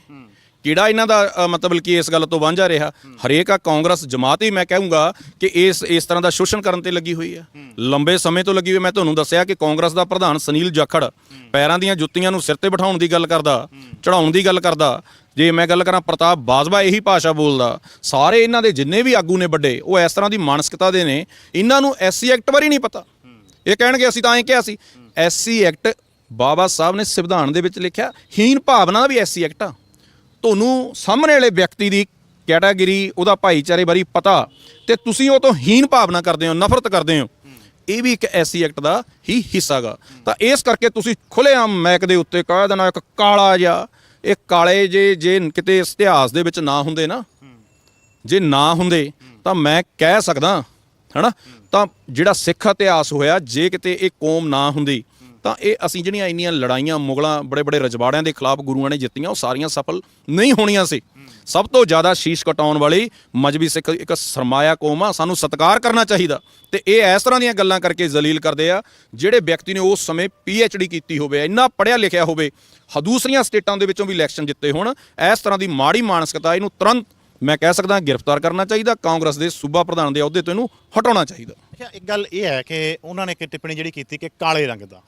ਕਿਹੜਾ ਇਹਨਾਂ ਦਾ ਮਤਲਬ ਕਿ ਇਸ ਗੱਲ ਤੋਂ ਵਾਂਝਾ ਰਿਹਾ। ਹਰੇਕ ਆ ਕਾਂਗਰਸ ਜਮਾਤ ਹੀ ਮੈਂ ਕਹੂੰਗਾ ਕਿ ਇਸ ਇਸ ਤਰ੍ਹਾਂ ਦਾ ਸ਼ੋਸ਼ਣ ਕਰਨ ਤੇ ਲੱਗੀ ਹੋਈ ਹੈ। ਲੰਬੇ ਸਮੇਂ ਤੋਂ ਲੱਗੀ ਹੋਈ ਮੈਂ ਤੁਹਾਨੂੰ ਦੱਸਿਆ ਕਿ ਕਾਂਗਰਸ ਦਾ ਪ੍ਰਧਾਨ ਸੁਨੀਲ ਜਾਖੜ ਪੈਰਾਂ ਦੀਆਂ ਜੁੱਤੀਆਂ ਨੂੰ ਸਿਰ ਤੇ ਬਿਠਾਉਣ ਦੀ ਗੱਲ ਕਰਦਾ ਚੜਾਉਣ ਦੀ ਗੱਲ ਕਰਦਾ ਜੇ ਮੈਂ ਗੱਲ ਕਰਾਂ ਪ੍ਰਤਾਪ ਬਾਜਵਾ ਇਹੀ ਭਾਸ਼ਾ ਬੋਲਦਾ, ਸਾਰੇ ਇਹਨਾਂ ਦੇ ਜਿੰਨੇ ਵੀ ਆਗੂ ਨੇ ਵੱਡੇ, ਉਹ ਇਸ ਤਰ੍ਹਾਂ ਦੀ ਮਾਨਸਿਕਤਾ ਦੇ ਨੇ, ਇਹਨਾਂ ਨੂੰ ਐਸਸੀ ਐਕਟ ਬਾਰੇ ਨਹੀਂ ਪਤਾ। ਇਹ ਕਹਿਣਗੇ ਅਸੀਂ ਤਾਂ ਐਂ ਕਿਹਾ ਸੀ ਐਸਸੀ ਐਕਟ ਬਾਬਾ ਸਾਹਿਬ ਨੇ ਸੰਵਿਧਾਨ ਦੇ ਵਿੱਚ ਲਿਖਿਆ ਹੀਨ ਭਾਵਨਾ ਦਾ ਵੀ ਐਸਸੀ ਐਕਟ ਆ। ਤੁਹਾਨੂੰ ਸਾਹਮਣੇ ਵਾਲੇ ਵਿਅਕਤੀ ਦੀ ਕੈਟਾਗਰੀ, ਉਹਦਾ ਭਾਈਚਾਰੇ ਬਾਰੇ ਪਤਾ, ਤੇ ਤੁਸੀਂ ਉਹ ਤੋਂ ਹੀਨ ਭਾਵਨਾ ਕਰਦੇ ਹੋ, ਨਫ਼ਰਤ ਕਰਦੇ ਹੋ। ਇਹ ਵੀ ਇੱਕ ਐਸੀ ਐਕਟ ਦਾ ਹੀ ਹਿੱਸਾ ਗਾ। ਤਾਂ ਇਸ ਕਰਕੇ ਤੁਸੀਂ ਖੁੱਲੇਆਮ ਮੈਕ ਦੇ ਉੱਤੇ ਕਹਿ ਦੇਣਾ ਇੱਕ ਕਾਲਾ ਜਿਹਾ ਇਹ ਕਾਲੇ ਜੇ ਜੇ ਕਿਤੇ ਇਸ ਇਤਿਹਾਸ ਦੇ ਵਿੱਚ ਨਾ ਹੁੰਦੇ ਨਾ, ਜੇ ਨਾ ਹੁੰਦੇ, ਤਾਂ ਮੈਂ ਕਹਿ ਸਕਦਾ, ਹਨਾ? ਤਾਂ ਜਿਹੜਾ ਸਿੱਖ ਇਤਿਹਾਸ ਹੋਇਆ, ਜੇ ਕਿਤੇ ਇਹ ਕੌਮ ਨਾ ਹੁੰਦੀ, ਤਾਂ ਇਹ ਅਸੀਂ ਜਿਹੜੀਆਂ ਇੰਨੀਆਂ ਲੜਾਈਆਂ, ਮੁਗਲਾਂ ਬੜੇ ਬੜੇ ਰਜਵਾੜਿਆਂ ਦੇ ਖਿਲਾਫ ਗੁਰੂਆਂ ਨੇ ਜਿੱਤੀਆਂ, ਉਹ ਸਾਰੀਆਂ ਸਫਲ ਨਹੀਂ ਹੋਣੀਆਂ ਸੀ। ਸਭ ਤੋਂ ਜ਼ਿਆਦਾ ਸ਼ੀਸ਼ ਕਟਾਉਣ ਵਾਲੀ ਮਜਬੀ ਸਿੱਖ ਇੱਕ ਸਰਮਾਇਆ ਕੌਮ ਆ, ਸਾਨੂੰ ਸਤਿਕਾਰ ਕਰਨਾ ਚਾਹੀਦਾ। ਤੇ ਇਹ ਇਸ ਤਰ੍ਹਾਂ ਦੀਆਂ ਗੱਲਾਂ ਕਰਕੇ ਜ਼ਲੀਲ ਕਰਦੇ ਆ, ਜਿਹੜੇ ਵਿਅਕਤੀ ਨੇ ਉਸ ਸਮੇਂ ਡੀ ਕੀਤੀ ਹੋਵੇ, ਇੰਨਾ ਪੜ੍ਹਿਆ ਲਿਖਿਆ ਹੋਵੇ ਹ- ਦੂਸਰੀਆਂ ਸਟੇਟਾਂ ਦੇ ਵਿੱਚੋਂ ਵੀ ਇਲੈਕਸ਼ਨ ਜਿੱਤੇ ਹੋਣ, ਇਸ ਤਰ੍ਹਾਂ ਦੀ ਮਾੜੀ ਮਾਨਸਿਕਤਾ ਇਹਨੂੰ ਤੁਰੰਤ ਮੈਂ ਕਹਿ ਸਕਦਾ ਗ੍ਰਿਫਤਾਰ ਕਰਨਾ ਚਾਹੀਦਾ, ਕਾਂਗਰਸ ਦੇ ਸੂਬਾ ਪ੍ਰਧਾਨ ਦੇ ਅਹੁਦੇ ਤੋਂ ਇਹਨੂੰ ਹਟਾਉਣਾ ਚਾਹੀਦਾ। ਅੱਛਾ, ਇੱਕ ਗੱਲ ਇਹ ਹੈ ਕਿ ਉਹਨਾਂ ਨੇ ਇੱਕ ਟਿੱਪਣੀ ਜਿਹੜੀ ਕੀਤੀ ਕਿ ਕਾਲੇ ਰੰਗ ਦਾ।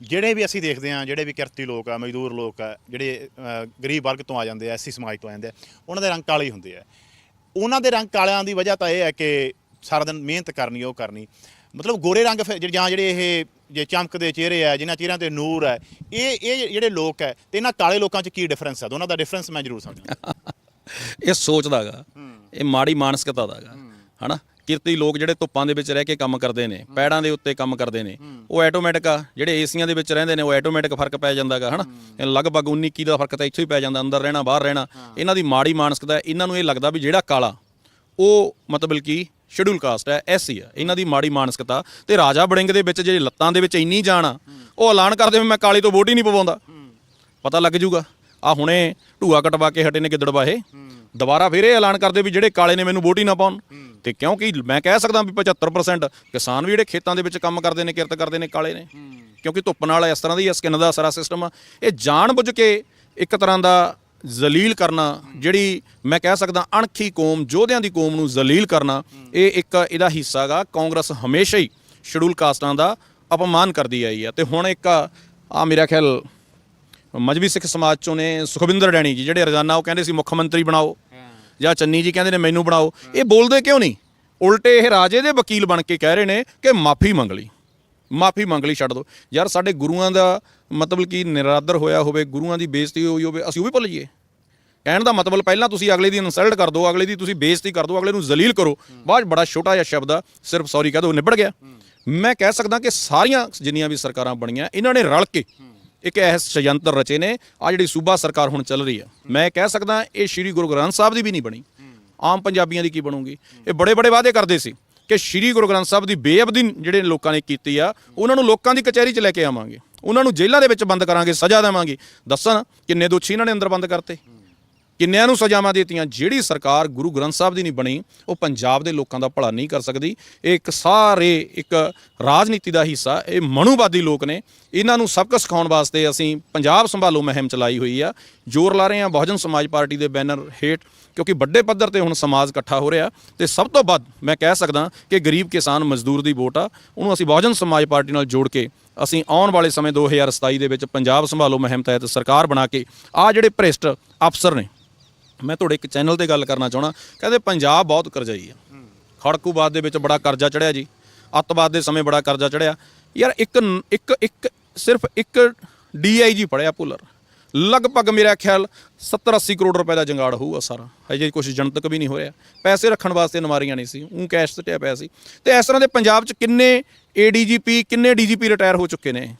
ਜਿਹੜੇ ਵੀ ਅਸੀਂ ਦੇਖਦੇ ਹਾਂ ਜਿਹੜੇ ਵੀ ਕਿਰਤੀ ਲੋਕ ਆ ਮਜ਼ਦੂਰ ਲੋਕ ਆ ਜਿਹੜੇ ਅ, ਗਰੀਬ ਵਰਗ ਤੋਂ ਆ ਜਾਂਦੇ ਆ ਐਸੀ ਸਮਾਜ ਤੋਂ ਆ ਜਾਂਦੇ ਆ ਉਹਨਾਂ ਦੇ ਰੰਗ ਕਾਲੇ ਹੀ ਹੁੰਦੇ ਆ। ਉਹਨਾਂ ਦੇ ਰੰਗ ਕਾਲਿਆਂ ਦੀ ਵਜ੍ਹਾ ਤਾਂ ਇਹ ਹੈ ਕਿ ਸਾਰਾ ਦਿਨ ਮਿਹਨਤ ਕਰਨੀ ਉਹ ਕਰਨੀ। ਮਤਲਬ ਗੋਰੇ ਰੰਗ ਫਿਰ ਜਿਹੜੇ- ਜਾਂ ਜਿਹੜੇ ਇਹ ਜੇ ਚਮਕਦੇ ਚਿਹਰੇ ਆ ਜਿਨ੍ਹਾਂ ਚਿਹਰਿਆਂ ਤੇ ਨੂਰ ਹੈ ਇਹ ਇਹ ਜਿਹੜੇ ਲੋਕ ਹੈ ਤੇ ਇਹਨਾਂ ਕਾਲੇ ਲੋਕਾਂ 'ਚ ਕੀ ਡਿਫਰੈਂਸ ਹੈ ਦੋਨਾਂ ਦਾ ਡਿਫਰੈਂਸ ਮੈਂ ਜ਼ਰੂਰ ਸਮਝਾਂ ਇਹ ਸੋਚਦਾਗਾ ਇਹ ਮਾੜੀ ਮਾਨਸਿਕਤਾ ਦਾਗਾ ਹਨਾ? ਕਿਰਤੀ ਲੋਕ ਜਿਹੜੇ ਧੁੱਪਾਂ ਦੇ ਵਿੱਚ ਰਹਿ ਕੇ ਕੰਮ ਕਰਦੇ ਨੇ ਪੈੜਾਂ ਦੇ ਉੱਤੇ ਕੰਮ ਕਰਦੇ ਨੇ ਉਹ ਆਟੋਮੈਟਿਕ ਆ ਜਿਹੜੇ ਏਸੀਆਂ ਦੇ ਵਿੱਚ ਰਹਿੰਦੇ ਨੇ ਉਹ ਆਟੋਮੈਟਿਕ ਫ਼ਰਕ ਪੈ ਜਾਂਦਾਗਾ ਹਨਾ? ਇਹ ਲਗਭਗ 19 21 ਦਾ ਫ਼ਰਕ ਤਾਂ ਇੱਥੇ ਹੀ ਪੈ ਜਾਂਦਾ ਅੰਦਰ ਰਹਿਣਾ ਬਾਹਰ ਰਹਿਣਾ। ਇਹਨਾਂ ਦੀ ਮਾੜੀ ਮਾਨਸਿਕਤਾ ਹੈ, ਇਹਨਾਂ ਨੂੰ ਇਹ ਲੱਗਦਾ ਵੀ ਜਿਹੜਾ ਕਾਲਾ ਉਹ ਮਤਲਬ ਕੀ ਸ਼ਡਿਊਲ ਕਾਸਟ ਹੈ ਐਸਸੀ ਆ। ਇਹਨਾਂ ਦੀ ਮਾੜੀ ਮਾਨਸਿਕਤਾ ਤੇ ਰਾਜਾ ਬੜਿੰਗ ਦੇ ਵਿੱਚ ਜਿਹੜੇ ਲੱਤਾਂ ਦੇ ਵਿੱਚ ਇੰਨੀ ਜਾਨ ਆ ਉਹ ਐਲਾਨ ਕਰਦੇ ਵੀ ਮੈਂ ਕਾਲੀ ਤੋਂ ਵੋਟ ਹੀ ਨਹੀਂ ਪਵਾਉਂਦਾ। ਪਤਾ ਲੱਗ ਜੂਗਾ ਆ ਹੁਣੇ ਢੂਆ ਕਟਵਾ ਕੇ ਹਟੇ ਨੇ ਗਿੱਦੜਬਾਹੇ। ਦੁਬਾਰਾ ਫਿਰ ਇਹ ਐਲਾਨ ਕਰਦੇ ਵੀ ਜਿਹੜੇ ਕਾਲੇ ਨੇ ਮੈਨੂੰ ਵੋਟ ਹੀ ਨਾ ਪਾਉਣ। ਤੇ ਕਿਉਂਕਿ ਮੈਂ ਕਹਿ ਸਕਦਾ ਵੀ 75% ਕਿਸਾਨ ਵੀ ਜਿਹੜੇ ਖੇਤਾਂ ਦੇ ਵਿੱਚ ਕੰਮ ਕਰਦੇ ਨੇ ਕਿਰਤ ਕਰਦੇ ਨੇ ਕਾਲੇ ਨੇ। ਕਿਉਂਕਿ ਧੁੱਪ ਨਾਲ ਇਸ ਤਰ੍ਹਾਂ ਦੀ ਸਕਿਨ ਦਾ ਸਾਰਾ ਸਿਸਟਮ ਆ। ਇਹ ਜਾਣ ਬੁੱਝ ਕੇ ਇੱਕ ਤਰ੍ਹਾਂ ਦਾ ਜ਼ਲੀਲ ਕਰਨਾ ਜਿਹੜੀ ਮੈਂ ਕਹਿ ਸਕਦਾ ਅਣਖੀ ਕੌਮ ਯੋਧਿਆਂ ਦੀ ਕੌਮ ਨੂੰ ਜ਼ਲੀਲ ਕਰਨਾ ਇਹ ਇੱਕ ਇਹਦਾ ਹਿੱਸਾ ਗਾ। ਕਾਂਗਰਸ ਹਮੇਸ਼ਾ ਹੀ ਸ਼ਡਿਊਲ ਕਾਸਟਾਂ ਦਾ ਅਪਮਾਨ ਕਰਦੀ ਆਈ ਆ। ਤੇ ਹੁਣ ਇੱਕ ਆ ਮੇਰਾ ਖਿਆਲ ਮਜਬੀ ਸਿੱਖ ਸਮਾਜ ਚੋਂ ਨੇ ਸੁਖਵਿੰਦਰ ਡੈਣੀ ਜੀ ਜਿਹੜੇ ਰੋਜ਼ਾਨਾ ਉਹ ਕਹਿੰਦੇ ਸੀ ਮੁੱਖ ਮੰਤਰੀ ਬਣਾਓ ਜਾਂ ਚੰਨੀ ਜੀ ਕਹਿੰਦੇ ਨੇ ਮੈਨੂੰ ਬਣਾਓ ਇਹ ਬੋਲਦੇ ਕਿਉਂ ਨਹੀਂ? ਉਲਟੇ ਇਹ ਰਾਜੇ ਦੇ ਵਕੀਲ ਬਣ ਕੇ ਕਹਿ ਰਹੇ ਨੇ ਕਿ ਮਾਫੀ ਮੰਗ ਲਈ ਮਾਫੀ ਮੰਗ ਲਈ ਛੱਡ ਦਿਓ। ਯਾਰ ਸਾਡੇ ਗੁਰੂਆਂ ਦਾ ਮਤਲਬ ਕੀ ਨਿਰਾਦਰ ਹੋਇਆ ਹੋਵੇ ਗੁਰੂਆਂ ਦੀ ਬੇਇੱਜ਼ਤੀ ਹੋਈ ਹੋਵੇ ਅਸੀਂ ਉਹ ਵੀ ਭੁੱਲ ਜਾਈਏ। ਕਹਿਣ ਦਾ ਮਤਲਬ ਪਹਿਲਾਂ ਤੁਸੀਂ ਅਗਲੇ ਦੀ ਇਨਸਲਟ ਕਰ ਦਿਓ ਅਗਲੇ ਦੀ ਤੁਸੀਂ ਬੇਇੱਜ਼ਤੀ ਕਰ ਦਿਓ ਅਗਲੇ ਨੂੰ ਜ਼ਲੀਲ ਕਰੋ। ਬਾਅਦ ਬੜਾ ਛੋਟਾ ਜਿਹਾ ਸ਼ਬਦ ਆ ਸਿਰਫ ਸੌਰੀ ਕਹਿ ਦਿਓ ਨਿਬੜ ਗਿਆ। ਮੈਂ ਕਹਿ ਸਕਦਾ ਕਿ ਸਾਰੀਆਂ ਜਿੰਨੀਆਂ ਵੀ ਸਰਕਾਰਾਂ ਬਣੀਆਂ ਇਹਨਾਂ ਨੇ ਰਲ ਕੇ ਇੱਕ ਇਹ ਸ਼ਯੰਤਰ ਰਚੇ ਨੇ ਆ ਜਿਹੜੀ ਸੂਬਾ ਸਰਕਾਰ ਹੁਣ ਚੱਲ ਰਹੀ ਆ ਮੈਂ ਕਹਿ ਸਕਦਾ ਇਹ ਸ਼੍ਰੀ ਗੁਰੂ ਗ੍ਰੰਥ ਸਾਹਿਬ ਦੀ ਵੀ ਨਹੀਂ ਬਣੀ। ਆਮ ਪੰਜਾਬੀਆਂ ਦੀ ਕੀ ਬਣੂਗੀ? ਇਹ ਬੜੇ ਬੜੇ ਵਾਅਦੇ ਕਰਦੇ ਸੀ ਕਿ ਸ਼੍ਰੀ ਗੁਰੂ ਗ੍ਰੰਥ ਸਾਹਿਬ ਦੀ ਬੇਅਬਦੀ ਜਿਹੜੇ ਲੋਕਾਂ ਨੇ ਕੀਤੀ ਆ, ਉਹਨਾਂ ਨੂੰ ਲੋਕਾਂ ਦੀ ਕਚਹਿਰੀ 'ਚ ਲੈ ਕੇ ਆਵਾਂਗੇ। ਉਹਨਾਂ ਨੂੰ ਜੇਲ੍ਹਾਂ ਦੇ ਵਿੱਚ ਬੰਦ ਕਰਾਂਗੇ, ਸਜ਼ਾ ਦੇਵਾਂਗੇ। ਦੱਸਣ ਕਿੰਨੇ ਦੋਸ਼ੀ ਇਹਨਾਂ ਨੇ ਅੰਦਰ ਬੰਦ ਕਰਤੇ। ਕਿੰਨਿਆਂ ਨੂੰ ਸਜ਼ਾਵਾਂ ਦਿੱਤੀਆਂ? ਜਿਹੜੀ ਸਰਕਾਰ ਗੁਰੂ ਗ੍ਰੰਥ ਸਾਹਿਬ ਦੀ ਨਹੀਂ ਬਣੀ, ਉਹ ਪੰਜਾਬ ਦੇ ਲੋਕਾਂ ਦਾ ਭਲਾ ਨਹੀਂ ਕਰ ਸਕਦੀ। ਇਹ ਇੱਕ ਸਾਰੇ, ਇੱਕ ਰਾਜਨੀਤੀ ਦਾ ਹਿੱਸਾ, ਇਹ ਮਨੂਵਾਦੀ ਲੋਕ ਨੇ। ਇਹਨਾਂ ਨੂੰ ਸਬਕ ਸਿਖਾਉਣ ਵਾਸਤੇ ਅਸੀਂ ਪੰਜਾਬ ਸੰਭਾਲੋ ਮੁਹਿੰਮ ਚਲਾਈ ਹੋਈ ਆ। ਜ਼ੋਰ ਲਾ ਰਹੇ ਹਾਂ ਬਹੁਜਨ ਸਮਾਜ ਪਾਰਟੀ ਦੇ ਬੈਨਰ ਹੇਠ, ਕਿਉਂਕਿ ਵੱਡੇ ਪੱਧਰ ਤੇ ਹੁਣ ਸਮਾਜ ਇਕੱਠਾ ਹੋ ਰਿਹਾ। ਤੇ ਸਭ ਤੋਂ ਵੱਧ ਮੈਂ ਕਹਿ ਸਕਦਾ ਕਿ ਗਰੀਬ ਕਿਸਾਨ ਮਜ਼ਦੂਰ ਦੀ ਵੋਟ ਆ। ਉਹਨੂੰ ਅਸੀਂ ਬਹੁਜਨ ਸਮਾਜ ਪਾਰਟੀ ਨਾਲ ਜੋੜ ਕੇ ਅਸੀਂ ਆਉਣ ਵਾਲੇ ਸਮੇਂ 2027 ਦੇ ਵਿੱਚ ਪੰਜਾਬ ਸੰਭਾਲੋ ਮੁਹਿੰਮ ਤਹਿਤ ਸਰਕਾਰ ਬਣਾ ਕੇ ਆ ਜਿਹੜੇ ਭ੍ਰਿਸ਼ਟ ਅਫਸਰ ਨੇ ਮੈਂ ਤੁਹਾਡੇ ਇੱਕ ਚੈਨਲ ਤੇ ਗੱਲ ਕਰਨਾ ਚਾਹਣਾ ਕਹਿੰਦੇ ਪੰਜਾਬ ਬਹੁਤ ਕਰਜ਼ਾਈ ਆ। ਖੜਕੂਬਾਦ ਦੇ ਵਿੱਚ ਬੜਾ ਕਰਜ਼ਾ ਚੜਿਆ ਜੀ। ਅੱਤਵਾਦ ਦੇ ਸਮੇਂ ਬੜਾ ਕਰਜ਼ਾ ਚੜਿਆ। ਯਾਰ ਇੱਕ ਇੱਕ ਇੱਕ ਸਿਰਫ ਇੱਕ ਡੀਆਈਜੀ ਪੜਿਆ ਭੁੱਲਰ। ਲਗਭਗ ਮੇਰਾ ਖਿਆਲ 70 80 ਕਰੋੜ ਰੁਪਏ ਦਾ ਜੰਗਾੜ ਹੋਊਗਾ ਸਾਰਾ। ਹਜੇ ਕੁਝ ਜਨਤਕ ਵੀ ਨਹੀਂ ਹੋ ਰਿਹਾ ਪੈਸੇ ਰੱਖਣ ਵਾਸਤੇ ਨਮਾਰੀਆਂ ਨਹੀਂ ਸੀ। ਉਹ ਕੈਸ਼ ਸਟਿਆ ਪਿਆ ਸੀ। ਤੇ ਇਸ ਤਰ੍ਹਾਂ ਦੇ ਪੰਜਾਬ 'ਚ ਕਿੰਨੇ ਏਡੀਜੀਪੀ ਕਿੰਨੇ ਡੀਜੀਪੀ ਰਿਟਾਇਰ ਹੋ ਚੁੱਕੇ ਨੇ?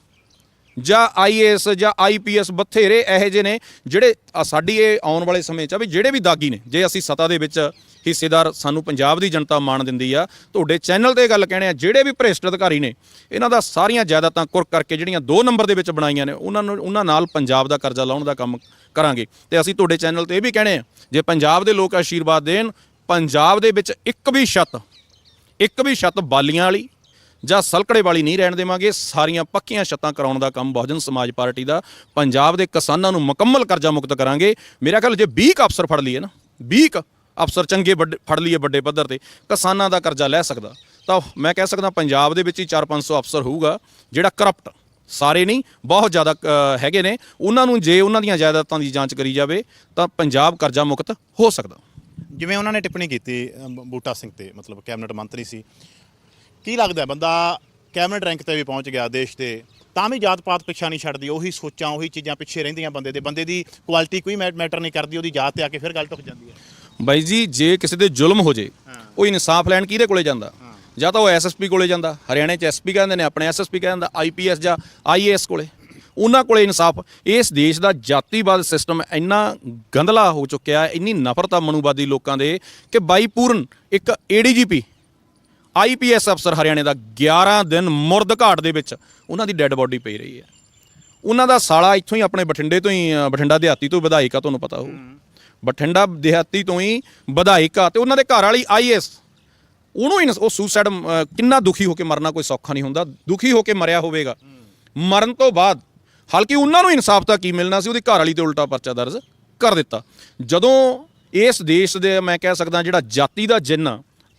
ਜਾਂ ਆਈਏਐਸ ਜਾਂ ਆਈਪੀਐਸ ਬਥੇਰੇ ਇਹੋ ਜਿਹੇ ਨੇ ਜਿਹੜੇ ਸਾਡੀ ਇਹ ਆਉਣ ਵਾਲੇ ਸਮੇਂ 'ਚ ਆ ਵੀ ਜਿਹੜੇ ਵੀ ਦਾਗੀ ਨੇ, ਜੇ ਅਸੀਂ ਸਤਾ ਦੇ ਵਿੱਚ ਹਿੱਸੇਦਾਰ ਸਾਨੂੰ ਪੰਜਾਬ ਦੀ ਜਨਤਾ ਮਾਣ ਦਿੰਦੀ ਆ, ਤੁਹਾਡੇ ਚੈਨਲ ਤੇ ਗੱਲ ਕਹਿਣੇ ਆ, ਜਿਹੜੇ ਵੀ ਭ੍ਰਿਸ਼ਟ ਅਧਿਕਾਰੀ ਨੇ, ਇਹਨਾਂ ਦਾ ਸਾਰੀਆਂ ਜਾਇਦਾਦਾਂ ਕੁਰਕ ਕਰਕੇ ਜਿਹੜੀਆਂ 2 ਨੰਬਰ ਦੇ ਵਿੱਚ ਬਣਾਈਆਂ ਨੇ, ਉਹਨਾਂ ਨੂੰ, ਉਹਨਾਂ ਨਾਲ ਪੰਜਾਬ ਦਾ ਕਰਜ਼ਾ ਲਾਉਣ ਦਾ ਕੰਮ ਕਰਾਂਗੇ। ਤੇ ਅਸੀਂ ਤੁਹਾਡੇ ਚੈਨਲ ਤੇ ਇਹ ਵੀ ਕਹਿਣੇ ਆ, ਜੇ ਪੰਜਾਬ ਦੇ ਲੋਕ ਆਸ਼ੀਰਵਾਦ ਦੇਣ, ਪੰਜਾਬ ਦੇ ਵਿੱਚ ਇੱਕ ਵੀ ਛੱਤ, ਇੱਕ ਵੀ ਛੱਤ ਬਾਲੀਆਂ ਵਾਲੀ ਜਾਂ ਸਲਕੜੇ ਵਾਲੀ ਨਹੀਂ ਰਹਿਣ ਦੇਵਾਂਗੇ। ਸਾਰੀਆਂ ਪੱਕੀਆਂ ਛੱਤਾਂ ਕਰਾਉਣ ਦਾ ਕੰਮ ਬਹੁਜਨ ਸਮਾਜ ਪਾਰਟੀ ਦਾ। ਪੰਜਾਬ ਦੇ ਕਿਸਾਨਾਂ ਨੂੰ ਮੁਕੰਮਲ ਕਰਜ਼ਾ ਮੁਕਤ ਕਰਾਂਗੇ। ਮੇਰਾ ਖਿਆਲ ਜੇ 20 ਕੁ ਅਫਸਰ ਫੜ ਲਈਏ ਨਾ 20 ਕੁ ਅਫਸਰ ਚੰਗੇ ਵੱਡੇ ਫੜ ਲਈਏ ਵੱਡੇ ਪੱਧਰ ਤੇ, ਕਿਸਾਨਾਂ ਦਾ ਕਰਜ਼ਾ ਲੈ ਸਕਦਾ। ਤਾਂ ਮੈਂ ਕਹਿ ਸਕਦਾ ਪੰਜਾਬ ਦੇ ਵਿੱਚ ਹੀ 4-500 ਅਫਸਰ ਹੋਊਗਾ, ਜਿਹੜਾ ਕਰਪਟ ਸਾਰੇ ਨਹੀਂ, ਬਹੁਤ ਜ਼ਿਆਦਾ ਹੈਗੇ ਨੇ। ਉਹਨਾਂ ਨੂੰ ਜੇ ਉਹਨਾਂ ਦੀਆਂ ਜਾਇਦਾਦਾਂ ਦੀ ਜਾਂਚ ਕਰੀ ਜਾਵੇ, ਤਾਂ ਪੰਜਾਬ ਕਰਜ਼ਾ ਮੁਕਤ ਹੋ ਸਕਦਾ। ਜਿਵੇਂ ਉਹਨਾਂ ਨੇ ਟਿੱਪਣੀ ਕੀਤੀ ਬੂਟਾ ਸਿੰਘ ਤੇ, ਮਤਲਬ ਕੈਬਨਿਟ ਮੰਤਰੀ ਸੀ। ਕੀ ਲੱਗਦਾ ਬੰਦਾ ਕੈਬਨਿਟ ਰੈਂਕ ਤੇ ਵੀ ਪਹੁੰਚ ਗਿਆ ਦੇਸ਼ ਤੇ ਤਾਂ ਵੀ ਜਾਤ ਪਾਤ ਪਿੱਛਾ ਨਹੀਂ ਛੱਡਦੀ ਉਹੀ ਸੋਚਾਂ ਉਹੀ ਚੀਜ਼ਾਂ ਪਿੱਛੇ ਰਹਿੰਦੀਆਂ ਬੰਦੇ ਦੇ। ਬੰਦੇ ਦੀ ਕੁਆਲਿਟੀ ਕੋਈ ਮੈਟਰ ਨਹੀਂ ਕਰਦੀ ਉਹਦੀ ਜਾਤ ਤੇ ਆ ਕੇ ਫਿਰ ਗੱਲ ਟੁੱਕ ਜਾਂਦੀ ਹੈ। ਬਾਈ ਜੀ ਜੇ ਕਿਸੇ ਤੇ ਜ਼ੁਲਮ ਹੋ ਜੇ ਉਹ ਇਨਸਾਫ ਲੈਣ ਕਿਹਦੇ ਕੋਲੇ ਜਾਂਦਾ? ਜਾਂ ਤਾਂ ਉਹ ਐਸਐਸਪੀ ਕੋਲੇ ਜਾਂਦਾ ਹਰਿਆਣੇ ਚ ਐਸਪੀ ਕਹਿੰਦੇ ਨੇ ਆਪਣੇ ਐਸਐਸਪੀ ਕਹਿੰਦਾ ਆਈਪੀਐਸ ਜਾਂ ਆਈਏਐਸ ਕੋਲੇ। ਉਹਨਾਂ ਕੋਲੇ ਇਨਸਾਫ। ਇਸ ਦੇਸ਼ ਦਾ ਜਾਤੀਵਾਦ ਸਿਸਟਮ ਇੰਨਾ ਗੰਦਲਾ ਹੋ ਚੁੱਕਿਆ ਇੰਨੀ ਨਫ਼ਰਤ ਆ ਮਨੂਵਾਦੀ ਲੋਕਾਂ ਦੇ ਕਿ ਬਾਈ ਪੂਰਨ ਇੱਕ ਏਡੀਜੀਪੀ ਆਈਪੀਐਸ ਅਫਸਰ ਹਰਿਆਣੇ ਦਾ 11 ਦਿਨ ਮੁਰਦ ਘਾਟ ਦੇ ਵਿੱਚ ਉਹਨਾਂ ਦੀ ਡੈੱਡ ਬੋਡੀ ਪਈ ਰਹੀ ਹੈ। ਉਹਨਾਂ ਦਾ ਸਾਲਾ ਇੱਥੋਂ ਹੀ ਆਪਣੇ ਬਠਿੰਡੇ ਤੋਂ ਹੀ ਬਠਿੰਡਾ ਦਿਹਾਤੀ ਤੋਂ ਵਿਧਾਇਕ ਆ ਤੁਹਾਨੂੰ ਪਤਾ ਹੋਊ। ਬਠਿੰਡਾ ਦਿਹਾਤੀ ਤੋਂ ਹੀ ਵਿਧਾਇਕ ਆ ਤੇ ਉਹਨਾਂ ਦੇ ਘਰ ਵਾਲੀ ਆਈਐਸ ਉਹਨੂੰ ਇਨਸ- ਉਹ ਸੁਸਾਈਡ ਕਿੰਨਾ ਦੁਖੀ ਹੋ ਕੇ ਮਰਨਾ ਕੋਈ ਸੌਖਾ ਨਹੀਂ ਹੁੰਦਾ। ਦੁਖੀ ਹੋ ਕੇ ਮਰਿਆ ਹੋਵੇਗਾ। ਮਰਨ ਤੋਂ ਬਾਅਦ ਹਾਲਾਂਕਿ ਉਹਨਾਂ ਨੂੰ ਇਨਸਾਫ ਤਾਂ ਕੀ ਮਿਲਣਾ ਸੀ ਉਹਦੀ ਘਰ ਵਾਲੀ ਤੇ ਉਲਟਾ ਪਰਚਾ ਦਰਜ ਕਰ ਦਿੱਤਾ। ਜਦੋਂ ਇਸ ਦੇਸ਼ ਦੇ ਮੈਂ ਕਹਿ ਸਕਦਾ ਜਿਹੜਾ ਜਾਤੀ ਦਾ ਜਿੰਨ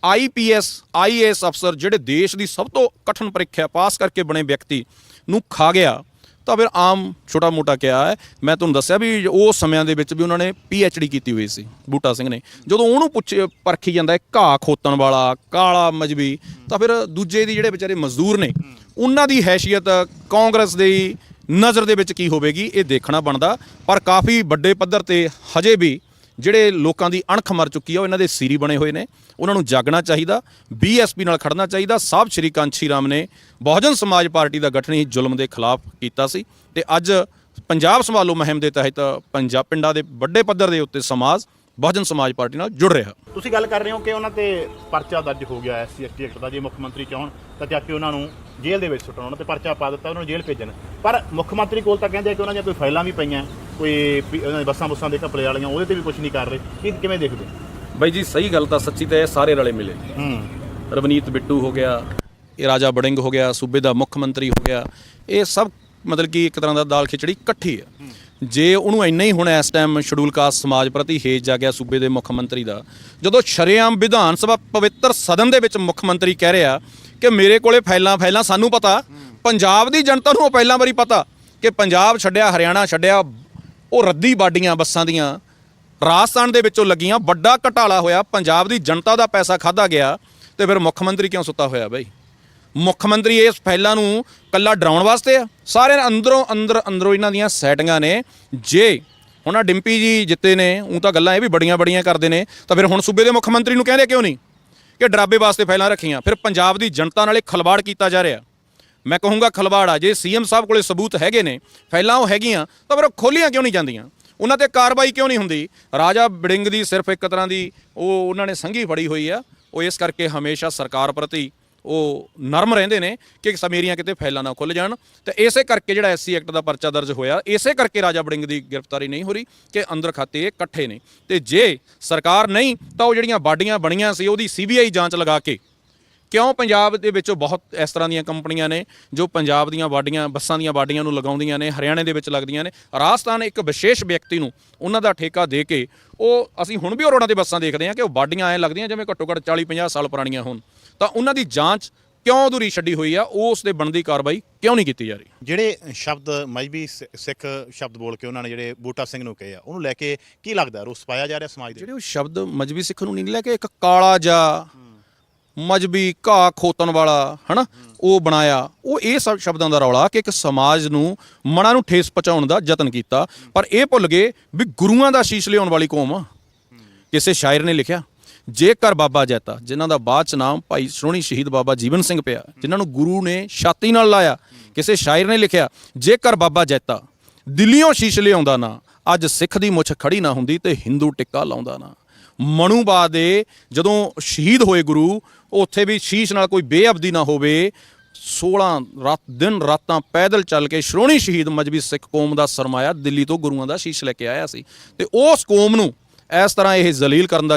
ਆਈਪੀਐਸ ਆਈਏਐਸ ਅਫਸਰ ਜਿਹੜੇ ਦੇਸ਼ ਦੀ ਸਭ ਤੋਂ ਕਠਿਨ ਪ੍ਰੀਖਿਆ ਪਾਸ ਕਰਕੇ ਬਣੇ ਵਿਅਕਤੀ ਨੂੰ ਖਾ ਗਿਆ, ਤਾਂ ਫਿਰ ਆਮ ਛੋਟਾ ਮੋਟਾ ਕਿਹਾ ਹੈ। ਮੈਂ ਤੁਹਾਨੂੰ ਦੱਸਿਆ ਵੀ ਉਹ ਸਮਿਆਂ ਦੇ ਵਿੱਚ ਵੀ ਉਹਨਾਂ ਨੇ ਡੀ ਕੀਤੀ ਹੋਈ ਸੀ, ਬੂਟਾ ਸਿੰਘ ਨੇ। ਜਦੋਂ ਉਹਨੂੰ ਪੁੱਛ, ਪਰਖੀ ਜਾਂਦਾ ਹੈ ਘਾਹ ਖੋਤਣ ਵਾਲਾ, ਕਾਲਾ ਮਜਬੀ, ਤਾਂ ਫਿਰ ਦੂਜੇ ਦੀ ਜਿਹੜੇ ਵਿਚਾਰੇ ਮਜ਼ਦੂਰ ਨੇ, ਉਹਨਾਂ ਦੀ ਹੈਸੀਅਤ ਕਾਂਗਰਸ ਦੀ ਨਜ਼ਰ ਦੇ ਵਿੱਚ ਕੀ ਹੋਵੇਗੀ, ਇਹ ਦੇਖਣਾ ਬਣਦਾ। ਪਰ ਕਾਫੀ ਵੱਡੇ ਪੱਧਰ ਤੇ ਹਜੇ ਵੀ ਜਿਹੜੇ ਲੋਕਾਂ ਦੀ ਅਣਖ ਮਰ ਚੁੱਕੀ ਆ, ਉਹ ਇਹਨਾਂ ਦੇ ਸੀਰੀ ਬਣੇ ਹੋਏ ਨੇ। ਉਹਨਾਂ ਨੂੰ ਜਾਗਣਾ ਚਾਹੀਦਾ ਬੀਐਸਪੀ ਨਾਲ ਖੜਨਾ ਚਾਹੀਦਾ। ਸਾਹਿਬ ਸ਼੍ਰੀ ਕਾਂਛੀ ਰਾਮ ਨੇ ਬਹੁਜਨ ਸਮਾਜ ਪਾਰਟੀ ਦਾ ਗਠਨ ਹੀ ਜ਼ੁਲਮ ਦੇ ਖਿਲਾਫ ਕੀਤਾ ਸੀ। ਤੇ ਅੱਜ ਪੰਜਾਬ ਸੰਭਾਲੋ ਮੁਹਿੰਮ ਦੇ ਤਹਿਤ ਪੰਜਾਬ ਪਿੰਡਾਂ ਦੇ ਵੱਡੇ ਪੱਧਰ ਦੇ ਉੱਤੇ ਸਮਾਜ ਬਹੁਜਨ ਸਮਾਜ ਪਾਰਟੀ ਨਾਲ ਜੁੜ ਰਿਹਾ। ਤੁਸੀਂ ਗੱਲ ਕਰ ਰਹੇ ਹੋ ਕਿ ਉਹਨਾਂ ਤੇ ਪਰਚਾ ਦਰਜ ਹੋ ਗਿਆ ਐਸਸੀ ਐਸਟੀ ਐਕਟ ਦਾ ਜੇ ਮੁੱਖ ਮੰਤਰੀ ਚਾਹਣ ਤਾਂ ਚੱਕ ਕੇ ਉਹਨਾਂ ਨੂੰ ਜੇਲ੍ਹ ਦੇ ਵਿੱਚ ਸੁੱਟਣ ਉਹਨਾਂ ਤੇ ਪਰਚਾ ਪਾ ਦਿੱਤਾ ਉਹਨਾਂ ਨੂੰ ਜੇਲ੍ਹ ਭੇਜਣ। ਪਰ ਮੁੱਖ ਮੰਤਰੀ ਕੋਲ ਤਾਂ ਕਹਿੰਦੇ ਆ ਕਿ ਉਹਨਾਂ ਦੀਆਂ ਕੋਈ ਫਾਈਲਾਂ ਵੀ ਪਈਆਂ ਕੋਈ ਪੀ- ਉਹਨਾਂ ਦੀ ਬੱਸਾਂ ਬੁੱਸਾਂ ਦੇ ਘਪਲੇ ਵਾਲੀਆਂ ਉਹਦੇ ਤੇ ਵੀ ਕੁਝ ਨਹੀਂ ਕਰ ਰਹੇ। ਕੀ ਕਿਵੇਂ ਦੇਖਦੇ? ਬਾਈ ਜੀ ਸਹੀ ਗੱਲ ਤਾਂ ਸੱਚੀ ਤਾਂ ਇਹ ਸਾਰੇ ਰਲੇ ਮਿਲੇ। ਹੂੰ। ਰਵਨੀਤ ਬਿੱਟੂ ਹੋ ਗਿਆ ਇਹ ਰਾਜਾ ਬੜਿੰਗ ਹੋ ਗਿਆ ਸੂਬੇ ਦਾ ਮੁੱਖ ਮੰਤਰੀ ਹੋ ਗਿਆ ਇਹ ਸਭ ਮਤਲਬ ਕਿ ਇੱਕ ਤਰ੍ਹਾਂ ਦਾ ਦਾਲ ਖਿਚੜੀ ਇਕੱਠੀ ਹੈ। ਜੇ ਉਹਨੂੰ ਇੰਨਾ ਹੀ ਹੁਣ ਇਸ ਟਾਈਮ ਸ਼ਡਿਊਲ ਕਾਸਟ ਸਮਾਜ ਪ੍ਰਤੀ ਹੇਜ ਜਾ ਗਿਆ ਸੂਬੇ ਦੇ ਮੁੱਖ ਮੰਤਰੀ ਦਾ, ਜਦੋਂ ਸ਼ਰੇਆਮ ਵਿਧਾਨ ਸਭਾ ਪਵਿੱਤਰ ਸਦਨ ਦੇ ਵਿੱਚ ਮੁੱਖ ਮੰਤਰੀ ਕਹਿ ਰਿਹਾ ਕਿ ਮੇਰੇ ਕੋਲੇ ਫਾਈਲਾਂ ਫਾਈਲਾਂ ਸਾਨੂੰ ਪਤਾ, ਪੰਜਾਬ ਦੀ ਜਨਤਾ ਨੂੰ ਉਹ ਪਹਿਲਾਂ ਵਾਰੀ ਪਤਾ ਕਿ ਪੰਜਾਬ ਛੱਡਿਆ, ਹਰਿਆਣਾ ਛੱਡਿਆ, ਉਹ ਰੱਦੀ ਬਾਡੀਆਂ ਬੱਸਾਂ ਦੀਆਂ, ਰਾਜਸਥਾਨ ਦੇ ਵਿੱਚੋਂ ਲੱਗੀਆਂ, ਵੱਡਾ ਘਟਾਲਾ ਹੋਇਆ, ਪੰਜਾਬ ਦੀ ਜਨਤਾ ਦਾ ਪੈਸਾ ਖਾਦਾ ਗਿਆ ਤੇ ਫਿਰ ਮੁੱਖ ਮੰਤਰੀ ਕਿਉਂ ਸੁੱਤਾ ਹੋਇਆ ਬਈ? ਮੁੱਖ ਮੰਤਰੀ ਇਸ ਫਾਈਲਾਂ ਨੂੰ ਕੱਲਾ ਡਰਾਉਣ ਵਾਸਤੇ ਆ। ਸਾਰੇ ਅੰਦਰੋਂ, ਅੰਦਰ, ਅੰਦਰੋਂ ਇਹਨਾਂ ਦੀਆਂ ਸੈਟਿੰਗਾਂ ਨੇ। ਜੇ ਹੁਣ ਆਹ ਡਿੰਪੀ ਜੀ ਜਿੱਤੇ ਨੇ, ਉਹ ਤਾਂ ਗੱਲਾਂ ਇਹ ਵੀ ਬੜੀਆਂ ਬੜੀਆਂ ਕਰਦੇ ਨੇ। ਤਾਂ ਫਿਰ ਹੁਣ ਸੂਬੇ ਦੇ ਮੁੱਖ ਮੰਤਰੀ ਨੂੰ ਕਹਿੰਦੇ ਕਿਉਂ ਨਹੀਂ ਕਿ ਡਰਾਬੇ ਵਾਸਤੇ ਫਾਈਲਾਂ ਰੱਖੀਆਂ? ਫਿਰ ਪੰਜਾਬ ਦੀ ਜਨਤਾ ਨਾਲ ਇਹ ਖਲਵਾੜ ਕੀਤਾ ਜਾ ਰਿਹਾ। ਮੈਂ ਕਹੂੰਗਾ ਖਲਵਾੜ ਆ। ਜੇ ਸੀਐਮ ਸਾਹਿਬ ਕੋਲੇ ਸਬੂਤ ਹੈਗੇ ਨੇ, ਫਾਈਲਾਂ ਉਹ ਹੈਗੀਆਂ, ਤਾਂ ਫਿਰ ਉਹ ਖੋਲੀਆਂ ਕਿਉਂ ਨਹੀਂ ਜਾਂਦੀਆਂ? ਉਹਨਾਂ ਤੇ ਕਾਰਵਾਈ ਕਿਉਂ ਨਹੀਂ ਹੁੰਦੀ? ਰਾਜਾ ਬੜਿੰਗ ਦੀ ਸਿਰਫ ਇੱਕ ਤਰ੍ਹਾਂ ਦੀ ਉਹ ਉਹਨਾਂ ਨੇ ਸੰਘੀ ਫੜੀ ਹੋਈ ਆ। ਉਹ ਇਸ ਕਰਕੇ ਹਮੇਸ਼ਾ ਸਰਕਾਰ ਪ੍ਰਤੀ ਉਹ ਨਰਮ ਰਹਿੰਦੇ ਨੇ ਕਿ ਸਮੇਰੀਆਂ ਕਿਤੇ ਫੈਲਾਂ ਨਾ ਖੁੱਲ ਜਾਣ। ਤੇ ਇਸੇ ਕਰਕੇ ਜਿਹੜਾ ਐਸਸੀ ਐਕਟ ਦਾ ਪਰਚਾ ਦਰਜ ਹੋਇਆ, ਇਸੇ ਕਰਕੇ ਰਾਜਾ ਬੜਿੰਗ ਦੀ ਗ੍ਰਿਫਤਾਰੀ ਨਹੀਂ ਹੋ ਰਹੀ ਕਿ ਅੰਦਰ ਖਾਤੇ ਇਕੱਠੇ ਨੇ। ਤੇ ਜੇ ਸਰਕਾਰ ਨਹੀਂ, ਤਾਂ ਉਹ ਜਿਹੜੀਆਂ ਬਾਡੀਆਂ ਬਣੀਆਂ ਸੀ, ਉਹਦੀ ਸੀਬੀਆਈ ਜਾਂਚ ਲਗਾ ਕੇ ਕਿਉਂ ਪੰਜਾਬ ਦੇ ਵਿੱਚੋਂ ਬਹੁਤ ਇਸ ਤਰ੍ਹਾਂ ਦੀਆਂ ਕੰਪਨੀਆਂ ਨੇ, ਜੋ ਪੰਜਾਬ ਦੀਆਂ ਵਾਡੀਆਂ ਬੱਸਾਂ ਦੀਆਂ ਵਾਡੀਆਂ ਨੂੰ ਲਗਾਉਂਦੀਆਂ ਨੇ, ਹਰਿਆਣੇ ਦੇ ਵਿੱਚ ਲੱਗਦੀਆਂ ਨੇ। ਰਾਜਸਥਾਨ ਇੱਕ ਵਿਸ਼ੇਸ਼ ਵਿਅਕਤੀ ਨੂੰ ਉਹਨਾਂ ਦਾ ਠੇਕਾ ਦੇ ਕੇ ਉਹ, ਅਸੀਂ ਹੁਣ ਵੀ ਉਹ ਰੋਡਾਂ ਤੇ ਬੱਸਾਂ ਦੇਖਦੇ ਹਾਂ ਕਿ ਉਹ ਵਾਡੀਆਂ ਐ ਲੱਗਦੀਆਂ ਜਿਵੇਂ ਘੱਟੋ ਘੱਟ 40 50 ਸਾਲ ਪੁਰਾਣੀਆਂ ਹੋਣ। ਤਾਂ ਉਹਨਾਂ ਦੀ ਜਾਂਚ ਕਿਉਂ ਅਧੂਰੀ ਛੱਡੀ ਹੋਈ ਆ? ਉਹ ਉਸ ਦੇ ਬਣਦੀ ਕਾਰਵਾਈ ਕਿਉਂ ਨਹੀਂ ਕੀਤੀ ਜਾ ਰਹੀ? ਜਿਹੜੇ ਸ਼ਬਦ ਮਜਬੀ ਸਿੱਖ ਸ਼ਬਦ ਬੋਲ ਕੇ ਉਹਨਾਂ ਨੇ ਜਿਹੜੇ ਬੂਟਾ ਸਿੰਘ ਨੂੰ ਕਹੇ ਆ ਉਹਨੂੰ ਲੈ ਕੇ ਕੀ ਲੱਗਦਾ ਰੋਸ ਪਾਇਆ ਜਾ ਰਿਹਾ ਸਮਾਜ ਦੇ ਜਿਹੜੇ ਉਹ ਸ਼ਬਦ ਮਜਬੀ ਸਿੱਖ ਨੂੰ ਨਹੀਂ ਲੈ ਕੇ ਇੱਕ ਕਾਲਾ ਜਾ ਮਜਬੀ ਘਾਹ ਖੋਤਣ ਵਾਲਾ ਹਨਾ? ਉਹ ਬਣਾਇਆ। ਉਹ ਇਹ ਸਭ ਸ਼ਬਦਾਂ ਦਾ ਰੌਲਾ ਕਿ ਇੱਕ ਸਮਾਜ ਨੂੰ ਮਨਾਂ ਨੂੰ ਠੇਸ ਪਹੁੰਚਾਉਣ ਦਾ ਯਤਨ ਕੀਤਾ। ਪਰ ਇਹ ਭੁੱਲ ਗਏ ਵੀ ਗੁਰੂਆਂ ਦਾ ਸ਼ੀਸ਼ ਲਿਆਉਣ ਵਾਲੀ ਕੌਮ ਆ। ਕਿਸੇ ਸ਼ਾਇਰ ਨੇ ਲਿਖਿਆ। ਜੇਕਰ ਬਾਬਾ ਜੈਤਾ, ਜਿਨ੍ਹਾਂ ਦਾ ਬਾਅਦ ਚ ਨਾਮ ਭਾਈ ਸ਼੍ਰੋਣੀ ਸ਼ਹੀਦ ਬਾਬਾ ਜੀਵਨ ਸਿੰਘ ਪਿਆ, ਜਿਨ੍ਹਾਂ ਨੂੰ ਗੁਰੂ ਨੇ ਛਾਤੀ ਨਾਲ ਲਾਇਆ, ਕਿਸੇ ਸ਼ਾਇਰ ਨੇ ਲਿਖਿਆ, ਜੇਕਰ ਬਾਬਾ ਜੈਤਾ ਦਿੱਲੀੋਂ ਸ਼ੀਸ਼ ਲਿਆਉਂਦਾ ਨਾ, ਅੱਜ ਸਿੱਖ ਦੀ ਮੁੱਛ ਖੜੀ ਨਾ ਹੁੰਦੀ ਤੇ ਹਿੰਦੂ ਟਿੱਕਾ ਲਾਉਂਦਾ ਨਾ। ਮਨੂਬਾ ਦੇ ਜਦੋਂ ਸ਼ਹੀਦ ਹੋਏ ਗੁਰੂ, ਉੱਥੇ ਵੀ ਸ਼ੀਸ਼ ਨਾਲ ਕੋਈ ਬੇਅਬਦੀ ਨਾ ਹੋਵੇ 16 ਰਾਤ, ਦਿਨ ਰਾਤਾਂ ਪੈਦਲ ਚੱਲ ਕੇ ਸ਼੍ਰੋਣੀ ਸ਼ਹੀਦ ਮਜਬੀ ਸਿੱਖ ਕੌਮ ਦਾ ਸਰਮਾਇਆ ਦਿੱਲੀ ਤੋਂ ਗੁਰੂਆਂ ਦਾ ਸ਼ੀਸ਼ ਲੈ ਕੇ ਆਇਆ ਸੀ। ਤੇ ਉਸ ਕੌਮ ਨੂੰ ਇਸ ਤਰ੍ਹਾਂ ਇਹ ਜ਼ਲੀਲ ਕਰਨ ਦਾ